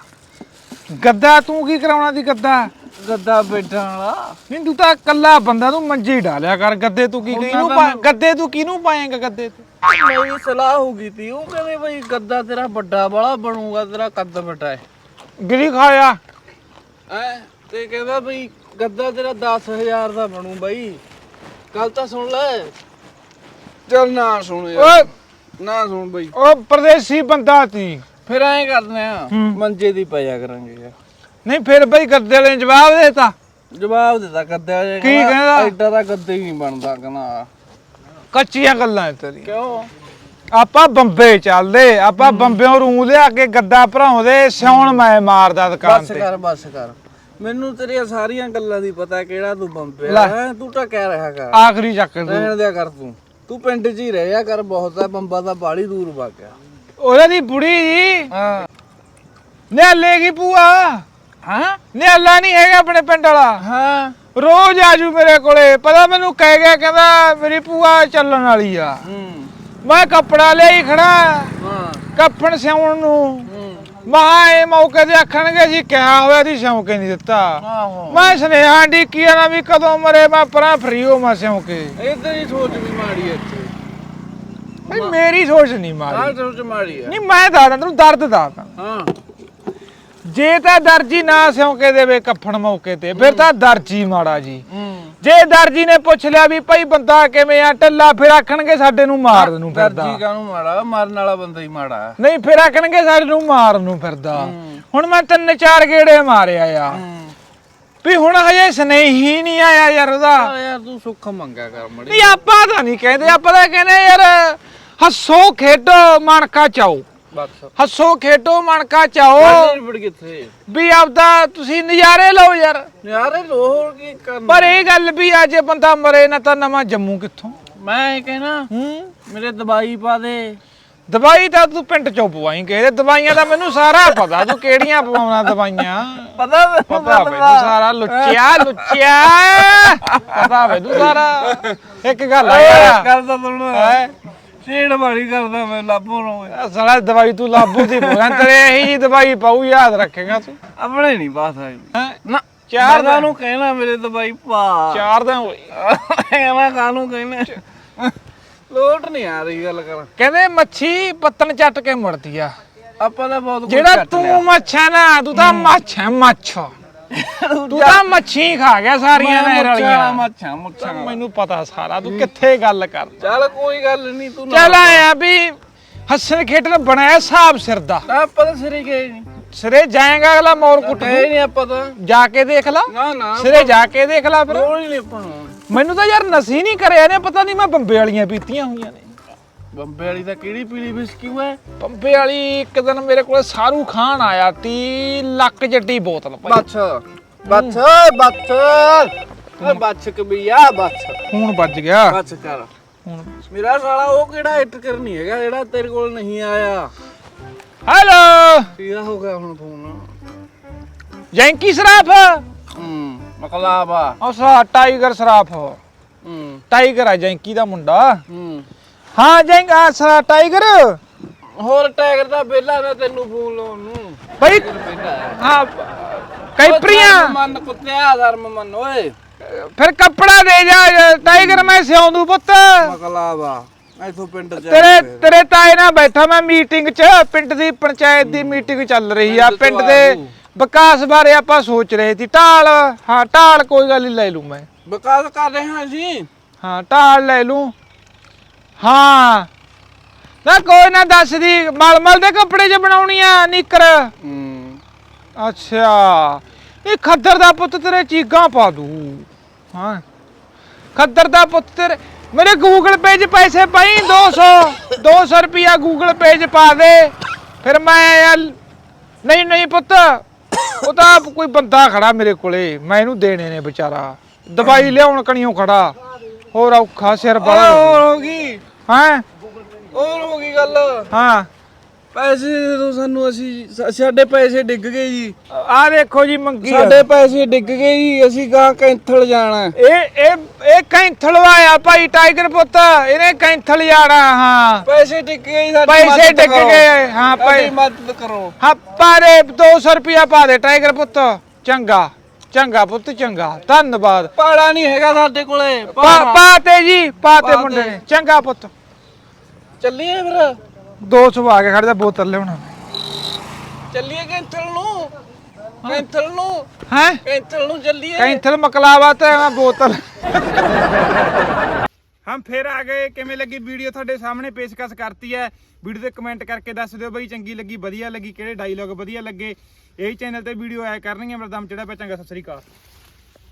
A: ਗੱਦਾ ਤੂੰ ਕੀ ਕਰਾਉਣਾ ਦੀ ਗੱਦਾ?
B: ਗੱਦਾ ਬੈਠਣ ਵਾਲਾ।
A: ਨਹੀਂ ਤੂੰ ਤਾਂ ਕੱਲਾ ਬੰਦਾ ਤੂੰ ਮੰਜੀ ਡਾਲਿਆ ਕਰ ਗੱਦੇ ਤੂੰ ਕੀ ਕਿਹਨੂੰ
B: ਤਾਂ
A: ਪਾ ਗੱਦੇ ਤੂੰ ਕਿਹਨੂੰ ਪਾਏਂਗਾ ਗੱਦੇ ਤੇ?
B: ਮੇਰੀ ਸਲਾਹ ਹੋ ਗਈ ਤੀ ਉਹ ਕਹਿੰਦੇ ਭਈ ਗੱਦਾ ਤੇਰਾ ਵੱਡਾ ਵਾਲਾ ਬਣੂਗਾ ਤੇਰਾ ਕੱਦ ਵੱਡਾ ਹੈ।
A: ਗਿਰੀ ਖਾਇਆ।
B: ਐ ਤੇ ਕਹਿੰਦਾ ਭਈ ਗੱਦਾ ਤੇਰਾ 10000 ਦਾ ਬਣੂ ਬਾਈ। ਗੱਲ ਤਾਂ ਸੁਣ ਲੈ। ਚੱਲ ਨਾ ਸੁਣ ਯਾਰ।
A: ਓਏ।
B: ਨਾ ਸੁਣ ਬਈ।
A: ਉਹ ਪਰਦੇਸੀ ਬੰਦਾ ਸੀ
B: ਫਿਰ ਐਂ ਕਰਦੇ ਆ। ਮੰਜੇ ਦੀ ਪਿਆ ਕਰਾਂਗੇ ਯਾਰ।
A: ਨਹੀਂ ਫਿਰ ਬਈ ਗੱਦੇ ਵਾਲੇ ਨੇ ਜਵਾਬ ਦੇਤਾ।
B: ਜਵਾਬ ਦਿੱਤਾ ਗੱਦਾ ਜੇ
A: ਕੀ ਕਹਿੰਦਾ?
B: ਐਡਾ ਦਾ ਗੱਦਾ ਹੀ ਨਹੀਂ ਬਣਦਾ ਕਹਿੰਦਾ।
A: ਕੱਚੀਆਂ ਗੱਲਾਂ ਐ ਤੇਰੀਆਂ।
B: ਕਿਉਂ?
A: ਆਪਾਂ ਬੰਬੇ ਚੱਲਦੇ ਆਪਾਂ ਬੰਬਿਓਂ ਰੂ ਲਿਆ ਕੇ ਗੱਦਾ ਭਰਾਉਂਦੇ ਸਿਉਣ ਮੈਂ ਮਾਰਦਾ ਦੁਕਾਨ
B: ਬਸ
A: ਤੇ।
B: ਕਰ ਬਸ ਕਰ। ਮੈਨੂੰ ਤੇਰੀਆਂ ਸਾਰੀਆਂ ਗੱਲਾਂ ਦੀ ਪਤਾ ਕਿਹੜਾ ਤੂੰ ਬੰਬੇ
A: ਲੈ।
B: ਹੈ ਤੂੰ ਤਾਂ ਕਹਿ ਰਿਹਾ ਕਰ।
A: ਆਖਰੀ ਚੱਕ ਤੂੰ।
B: ਰਹਿਣ ਦਿਆ ਕਰ ਤੂੰ। ਤੂੰ ਪਿੰਡ 'ਚ ਹੀ ਰਹਿਆ ਕਰ ਬਹੁਤ ਆ ਬੰਬਾ ਦਾ ਬਾੜੀ ਦੂਰ ਵਗ ਗਿਆ।
A: ਉਹਦੇ ਦੀ ਬੁੜੀ ਜੀ।
B: ਹਾਂ।
A: ਨਿਆਲੇ ਕੀ ਭੂਆ।
B: ਹਾਂ?
A: ਨਿਆਲਾ ਨਹੀਂ ਹੈਗਾ ਆਪਣੇ ਪਿੰਡ ਵਾਲਾ।
B: ਹਾਂ।
A: ਰੋਜ਼ ਆਜੂ ਮੇਰੇ ਕੋਲੇ। ਪਤਾ ਮੈਨੂੰ ਕਹਿ ਗਿਆ ਕਹਿੰਦਾ ਮੇਰੀ ਭੂਆ ਚੱਲਣ ਵਾਲੀ ਆ।
B: ਹੂੰ।
A: ਮੈਂ ਕੱਪੜਾ ਲਿਆਈ ਖੜਾ।
B: ਹਾਂ।
A: ਕੱਫਣ ਸਿਉਣ ਨੂੰ।
B: ਹੂੰ।
A: ਮਹਾ ਇਹ ਮੌਕੇ ਤੇ ਆਖਣਗੇ ਜੀ ਕਿਹਾ ਹੋਇਆ ਦੀ ਸਿਉਂਕੇ ਨਹੀਂ ਦਿੱਤਾ।
B: ਆਹੋ।
A: ਮੈਂ ਸੁਨੇਹਾ ਡੀਕੀ ਨਾ ਵੀ ਕਦੋਂ ਮਰੇ ਮੈਂ ਪਰਾਂ ਫਰੀ ਹੋ ਮੈਂ ਸਿਉਂਕੇ।
B: ਇਹ ਤੇਰੀ ਸੋਚ ਵੀ ਮਾੜੀ ਹੈ ਇੱਥੇ।
A: ਬਈ ਮੇਰੀ ਸੋਚ ਨਹੀਂ ਮਾਰੀ
B: ਆਹ ਸੋਚ ਮਾੜੀ ਹੈ
A: ਨਹੀਂ ਮੈਂ ਦੱਸਦਾ ਤੈਨੂੰ ਦਰਦ ਦੱਸਦਾ।
B: ਹਾਂ।
A: ਜੇ ਤਾਂ ਦਰਜੀ ਨਾ ਸਿਉਂਕੇ ਦੇਵੇ ਕੱਫਣ ਮੌਕੇ ਤੇ ਫਿਰ ਤਾਂ ਦਰਜੀ ਮਾੜਾ ਜੀ। ਜੇ ਦਰਜੀ ਨੇ ਪੁੱਛ ਲਿਆ ਵੀ ਭਾਈ ਬੰਦਾ ਕਿਵੇਂ ਆ ਢੱਲਾ ਫਿਰ ਆਖਣਗੇ ਸਾਡੇ ਨੂੰ ਮਾਰਨ ਨੂੰ ਫਿਰਦਾ।
B: ਦਰਜੀ ਕਾਹਨੂੰ ਮਾੜਾ? ਮਰਨ ਵਾਲਾ ਬੰਦਾ ਹੀ ਮਾੜਾ।
A: ਨਹੀਂ ਫਿਰ ਆਖਣਗੇ ਸਾਡੇ ਨੂੰ ਮਾਰਨ ਨੂੰ ਫਿਰਦਾ। ਹੁਣ ਮੈਂ ਤਿੰਨ ਚਾਰ ਗੇੜੇ ਮਾਰਿਆ ਆ। ਵੀ ਹੁਣ ਹਜੇ ਸਨੇਹੀ ਨਹੀਂ ਆਇਆ ਯਾਰ ਉਹਦਾ।
B: ਯਾਰ ਤੂੰ ਸੁੱਖ ਮੰਗਿਆ ਕਰ ਮੜੀ।
A: ਨਹੀਂ ਆਪਾਂ ਤਾਂ ਨਹੀਂ ਕਹਿੰਦੇ ਆਪਾਂ ਤਾਂ ਕਹਿੰਦੇ ਯਾਰ ਹੱਸੋ ਖੇਡੋ ਮਣਕਾ ਚਾਓ।
B: ਬਸ।
A: ਹੱਸੋ ਖੇਡੋ ਮਣਕਾ ਚਾਓ।
B: ਫੜ ਕਿੱਥੇ
A: ਵੀ ਆਪਦਾ ਤੁਸੀਂ ਨਜ਼ਾਰੇ ਲਓ ਯਾਰ।
B: ਯਾਰ ਇਹ ਲੋਹਰ ਕੀ ਕਰਨਾ?
A: ਪਰ ਇਹ ਗੱਲ ਵੀ ਆ ਜੇ ਬੰਦਾ ਮਰੇ ਨਾ ਤਾਂ ਨਵਾਂ ਜੰਮੂ ਕਿੱਥੋਂ?
B: ਮੈਂ ਇਹ ਕਹਿਣਾ
A: ਹੂੰ?
B: ਮੇਰੇ ਦਵਾਈ ਪਾ ਦੇ।
A: ਦਵਾਈ ਤਾਂ ਤੂੰ ਪਿੰਡ ਚੋਂ ਪਵਾਈ ਕਹਿੰਦੇ ਦਵਾਈਆਂ ਦਾ ਮੈਨੂੰ ਸਾਰਾ ਪਤਾ ਤੂੰ ਕਿਹੜੀਆਂ ਪਵਾਉਣਾ ਦਵਾਈਆਂ?
B: ਪਤਾ
A: ਪਤਾ ਮੈਨੂੰ ਸਾਰਾ ਲੁੱਚਿਆ ਲੁੱਚਿਆ। ਪਤਾ ਮੈਨੂੰ ਸਾਰਾ। ਇੱਕ ਗੱਲ ਆ ਯਾਰ।
B: ਕਰਦਾ ਸੁਣ।
A: ਹੈਂ?
B: ਛੇੜ ਮਾਰੀ ਕਰਦਾ ਮੈਂ ਲਾਭੋਂ ਨੂੰ।
A: ਆਹ ਸਾਲਾ ਦਵਾਈ ਤੂੰ ਲਾਭੂ ਦੀ ਭੋਗਾਂ ਤੇਰੇ ਇਹੀ ਜੀ ਦਵਾਈ ਪਾਉ ਯਾਦ ਰੱਖੇਗਾ ਤੂੰ।
B: ਆਪਣੇ ਨਹੀਂ ਬਾਤ ਹੈ
A: ਹੈਂ?
B: ਨਾ
A: ਚਾਰ ਦਾ
B: ਨੂੰ ਕਹਿਣਾ ਮੇਰੇ ਦਵਾਈ ਪਾ।
A: ਚਾਰ ਦਾ ਹੋਈ
B: ਐਵੇਂ ਕਾਹਨੂੰ ਕਹਿਣਾ? ਲੋਟ ਨਹੀਂ ਆ ਰਹੀ ਗੱਲ ਕਰ
A: ਕਹਿੰਦੇ ਮੱਛੀ ਪੱਤਨ ਚੱਟ ਕੇ ਮੁੜਦੀ ਆ।
B: ਆਪਾਂ ਤਾਂ ਬਹੁਤ ਕੁਝ
A: ਜਿਹੜਾ। ਤੂੰ ਮੱਛਾ ਨਾ ਤੂੰ ਤਾਂ ਮੱਛ ਹੈ ਮੱਛ। ਤੂੰ ਤਾਂ ਮੱਛੀ ਖਾ ਗਿਆ ਸਾਰੀਆਂ
B: ਮੈਂ
A: ਨਹਿਰ ਵਾਲੀਆਂ।
B: ਮੁੱਛਾਂ ਮੁੱਛਾਂ।
A: ਮੈਨੂੰ ਪਤਾ ਸਾਰਾ ਤੂੰ ਕਿੱਥੇ ਗੱਲ ਕਰ।
B: ਚੱਲ ਕੋਈ ਗੱਲ ਨਹੀਂ ਤੂੰ
A: ਚੱਲ ਆਇਆ ਵੀ ਹੱਸਣ ਖੇਡਣ ਬਣਾਇਆ ਹਿਸਾਬ ਸਿਰ ਦਾ।
B: ਆਪਾਂ ਤਾਂ ਸਿਰੇ ਗਏ ਨਹੀਂ।
A: ਸਿਰੇ ਜਾਏਗਾ ਅਗਲਾ ਮੋਰ ਕੁੱਟ
B: ਗਏ ਨਹੀਂ ਆਪਾਂ ਤਾਂ।
A: ਜਾ ਕੇ ਦੇਖ ਲਾ।
B: ਨਾ ਨਾ
A: ਸਿਰੇ ਜਾ ਕੇ ਦੇਖ ਲਾ ਫਿਰ।
B: ਲੋੜ ਹੀ ਨਹੀਂ ਆਪਾਂ ਨੂੰ।
A: ਮੈਨੂੰ ਤਾਂ ਯਾਰ ਨਸੀ ਨਹੀਂ ਕਰਿਆ ਨੇ ਪਤਾ ਨਹੀਂ ਮੈਂ ਬੰਬੇ ਵਾਲੀਆਂ ਪੀਤੀਆਂ ਹੋਈਆਂ ਨੇ।
B: ਬੰਬੇ ਵਾਲੀ ਤਾਂ ਕਿਹੜੀ ਪੀਲੀ ਬਿਸਕੀ ਹੈ?
A: ਬੰਬੇ ਵਾਲੀ ਇੱਕ ਦਿਨ ਮੇਰੇ ਕੋਲ ਸਾਰੂ ਖਾਨ ਆਇਆ ਤੀ ਲੱਕ ਜੱਡੀ ਬੋਤਲ ਭਾਈ।
B: ਬੱਛ ਬੱਛ ਬੱਛ ਓਏ ਬੱਛ ਕਬੀਆ ਬੱਛ
A: ਖੂਨ ਵੱਜ ਗਿਆ।
B: ਬੱਛ ਕਰ।
A: ਹੁਣ
B: ਮੇਰਾ ਸਾਲਾ ਉਹ ਕਿਹੜਾ ਹਿੱਟ ਕਰਨੀ ਹੈਗਾ ਜਿਹੜਾ ਤੇਰੇ ਕੋਲ ਨਹੀਂ ਆਇਆ।
A: ਹੈਲੋ
B: ਕਿਹਦਾ ਹੋ ਗਿਆ ਹੁਣ ਫੋਨ
A: ਜੈਂਕੀ ਸਰਾਫ?
B: ਹੂੰ ਮਕਲਾਬਾ
A: ਉਹ ਸਾ ਟਾਈਗਰ ਸਰਾਫ।
B: ਹੂੰ।
A: ਟਾਈਗਰ ਆ ਜੈਂਕੀ ਦਾ ਮੁੰਡਾ।
B: ਹੂੰ।
A: ਹਾਂ ਜੈਂਗਾ ਸਰਾ ਟਾਈਗਰ।
B: ਹੋਰ ਟਾਈਗਰ ਦਾ ਬੇਲਾ ਨਾ ਤੈਨੂੰ ਫੋਨ ਲਾਉਣ ਨੂੰ। ਬੇਲਾ
A: ਹਾਂ। ਕੈਪਰੀਆਂ
B: ਮਨ ਕੁੱਤਿਆ ਧਰਮ ਮੰਨ ਓਏ।
A: ਫਿਰ ਕੱਪੜਾ ਦੇ ਜਾ ਟਾਈਗਰ ਮੈਂ ਸਿਉਂ ਦੂ ਪੁੱਤ
B: ਮਕਲਾਬਾ ਇਥੋਂ ਪਿੰਡ ਚ
A: ਤੇਰੇ ਤੇਰੇ ਤਾਏ ਨਾਲ ਬੈਠਾ ਮੈਂ ਮੀਟਿੰਗ 'ਚ ਪਿੰਡ ਦੀ ਪੰਚਾਇਤ ਦੀ ਮੀਟਿੰਗ ਚੱਲ ਰਹੀ ਆ। ਪਿੰਡ ਦੇ ਵਿਕਾਸ ਬਾਰੇ ਆਪਾਂ ਸੋਚ ਰਹੇ ਸੀ। ਢਾਲ ਹਾਂ ਢਾਲ ਕੋਈ ਗੱਲ ਨਹੀਂ ਲੈ ਲੂ ਮੈਂ।
B: ਵਿਕਾਸ ਕਰ ਰਹੇ ਹਾਂ ਜੀ
A: ਹਾਂ ਢਾਲ ਲੈ ਲੂ ਹਾਂ। ਨਾ ਕੋਈ ਨਾ ਦੱਸ ਦੀ ਮਲਮਲ ਦੇ ਕੱਪੜੇ 'ਚ ਬਣਾਉਣੀ ਆ ਨਿੱਕਰ।
B: ਹੂੰ।
A: ਅੱਛਾ। ਇਹ ਖੱਦਰ ਦਾ ਪੁੱਤ ਤੇਰੇ ਚੀਕਾਂ ਪਾ ਦੂ। ਹਾਂ। ਖੱਦਰ ਦਾ ਪੁੱਤ ਤੇਰੇ ਮੇਰੇ ਗੂਗਲ ਪੇ 'ਚ ਪੈਸੇ ਪਾਈ 200 200 ਰੁਪਿਆ ਗੂਗਲ ਪੇ 'ਚ ਪਾ ਦੇ। ਫਿਰ ਮੈਂ ਯਾਰ ਨਹੀਂ ਨਹੀਂ ਪੁੱਤ। ਉਹ ਤਾਂ ਕੋਈ ਬੰਦਾ ਖੜਾ ਮੇਰੇ ਕੋਲੇ। ਮੈਂ ਇਹਨੂੰ ਦੇਣੇ ਨੇ ਵਿਚਾਰਾ। ਦਵਾਈ ਲਿਆਉਣ ਕਣੀਓ ਖੜਾ। ਹੋਰ ਔਖਾ ਸਿਰ ਬੜਾ
B: ਹੋਰ ਹੋ ਗਈ।
A: ਹਾਂ?
B: ਹੋਰ ਹੋ ਗਈ ਗੱਲ।
A: ਹਾਂ।
B: ਪੈਸੇ ਦਿਓ ਸਾਨੂੰ ਅਸੀਂ ਸਾ- ਸਾਡੇ ਪੈਸੇ ਡਿੱਗ ਗਏ ਜੀ।
A: ਆ ਦੇਖੋ ਜੀ ਮੰਗੀ ਆ।
B: ਸਾਡੇ ਪੈਸੇ ਡਿੱਗ ਗਏ ਜੀ ਅਸੀਂ ਗਾਂ ਕੈਂਥਲ ਜਾਣਾ। ਹੈ।
A: ਇਹ ਇਹ ਇਹ ਕੈਂਥਲ ਵਾਇਆ ਭਾਈ ਟਾਈਗਰ ਪੁੱਤ ਇਹਨੇ ਕੈਂਥਲ ਜਾਣਾ ਹਾਂ।
B: ਪੈਸੇ ਡਿੱਗ ਗਏ ਜੀ, ਸਾਡੀ
A: ਪੈਸੇ
B: ਮਦਦ
A: ਡਿੱਗ
B: ਕਰੋ।
A: ਗਏ, ਹਾਂ,
B: ਸਾਡੀ
A: ਪੈ-
B: ਮਦਦ ਕਰੋ।
A: ਹਾਂ ਪਾਰੇ 200 ਰੁਪਿਆ ਪਾ ਦੇ ਟਾਈਗਰ ਪੁੱਤ ਚੰਗਾ। ਚੰਗਾ ਪੁੱਤ ਚੰਗਾ। ਧੰਨਵਾਦ।
B: ਪਾੜਾ ਨਹੀਂ ਹੈਗਾ ਸਾਡੇ ਕੋਲੇ।
A: ਪਾ
B: ਪਾੜਾ।
A: ਪਾ ਤੇ ਜੀ ਪਾ ਤੇ
B: ਪਾ
A: ਮੁੰਡੇ। ਨੇ। ਚੰਗਾ ਪੁੱਤ।
B: ਚੱਲੀਏ ਫਿਰ?
A: 200 ਆ ਕੇ ਖੜ ਜਾ ਬੋਤਲ ਲਿਆਉਣਾ।
B: ਚੱਲੀਏ ਕੈਂਥਲ ਨੂੰ? ਕੈਂਥਲ ਨੂੰ?
A: ਹੈ?
B: ਕੈਂਥਲ ਨੂੰ ਚੱਲੀਏ।
A: ਕੈਂਥਲ ਮਕਲਾਵਾ ਤੇ ਮੈਂ ਬੋਤਲ। ਹਮ ਫੇਰ ਆ ਗਏ। ਕਿਵੇਂ ਲੱਗੀ ਵੀਡੀਓ ਤੁਹਾਡੇ ਸਾਹਮਣੇ ਪੇਸ਼ਕਸ਼ ਕਰਤੀ ਹੈ? ਵੀਡੀਓ ਤੇ ਕਮੈਂਟ ਕਰਕੇ ਦੱਸ ਦਿਓ ਬਈ ਚੰਗੀ ਲੱਗੀ ਵਧੀਆ ਲੱਗੀ ਕਿਹੜੇ ਡਾਇਲੌਗ ਵਧੀਆ ਲੱਗੇ? ਇਹ ਚੈਨਲ ਤੇ ਵੀਡੀਓ ਆਇਆ ਕਰਨਗੀਆਂ ਮੇਰਾ ਦਮ ਚੜਾ ਪਿਆ ਚੰਗਾ ਸਤਿ ਸ੍ਰੀ ਅਕਾਲ।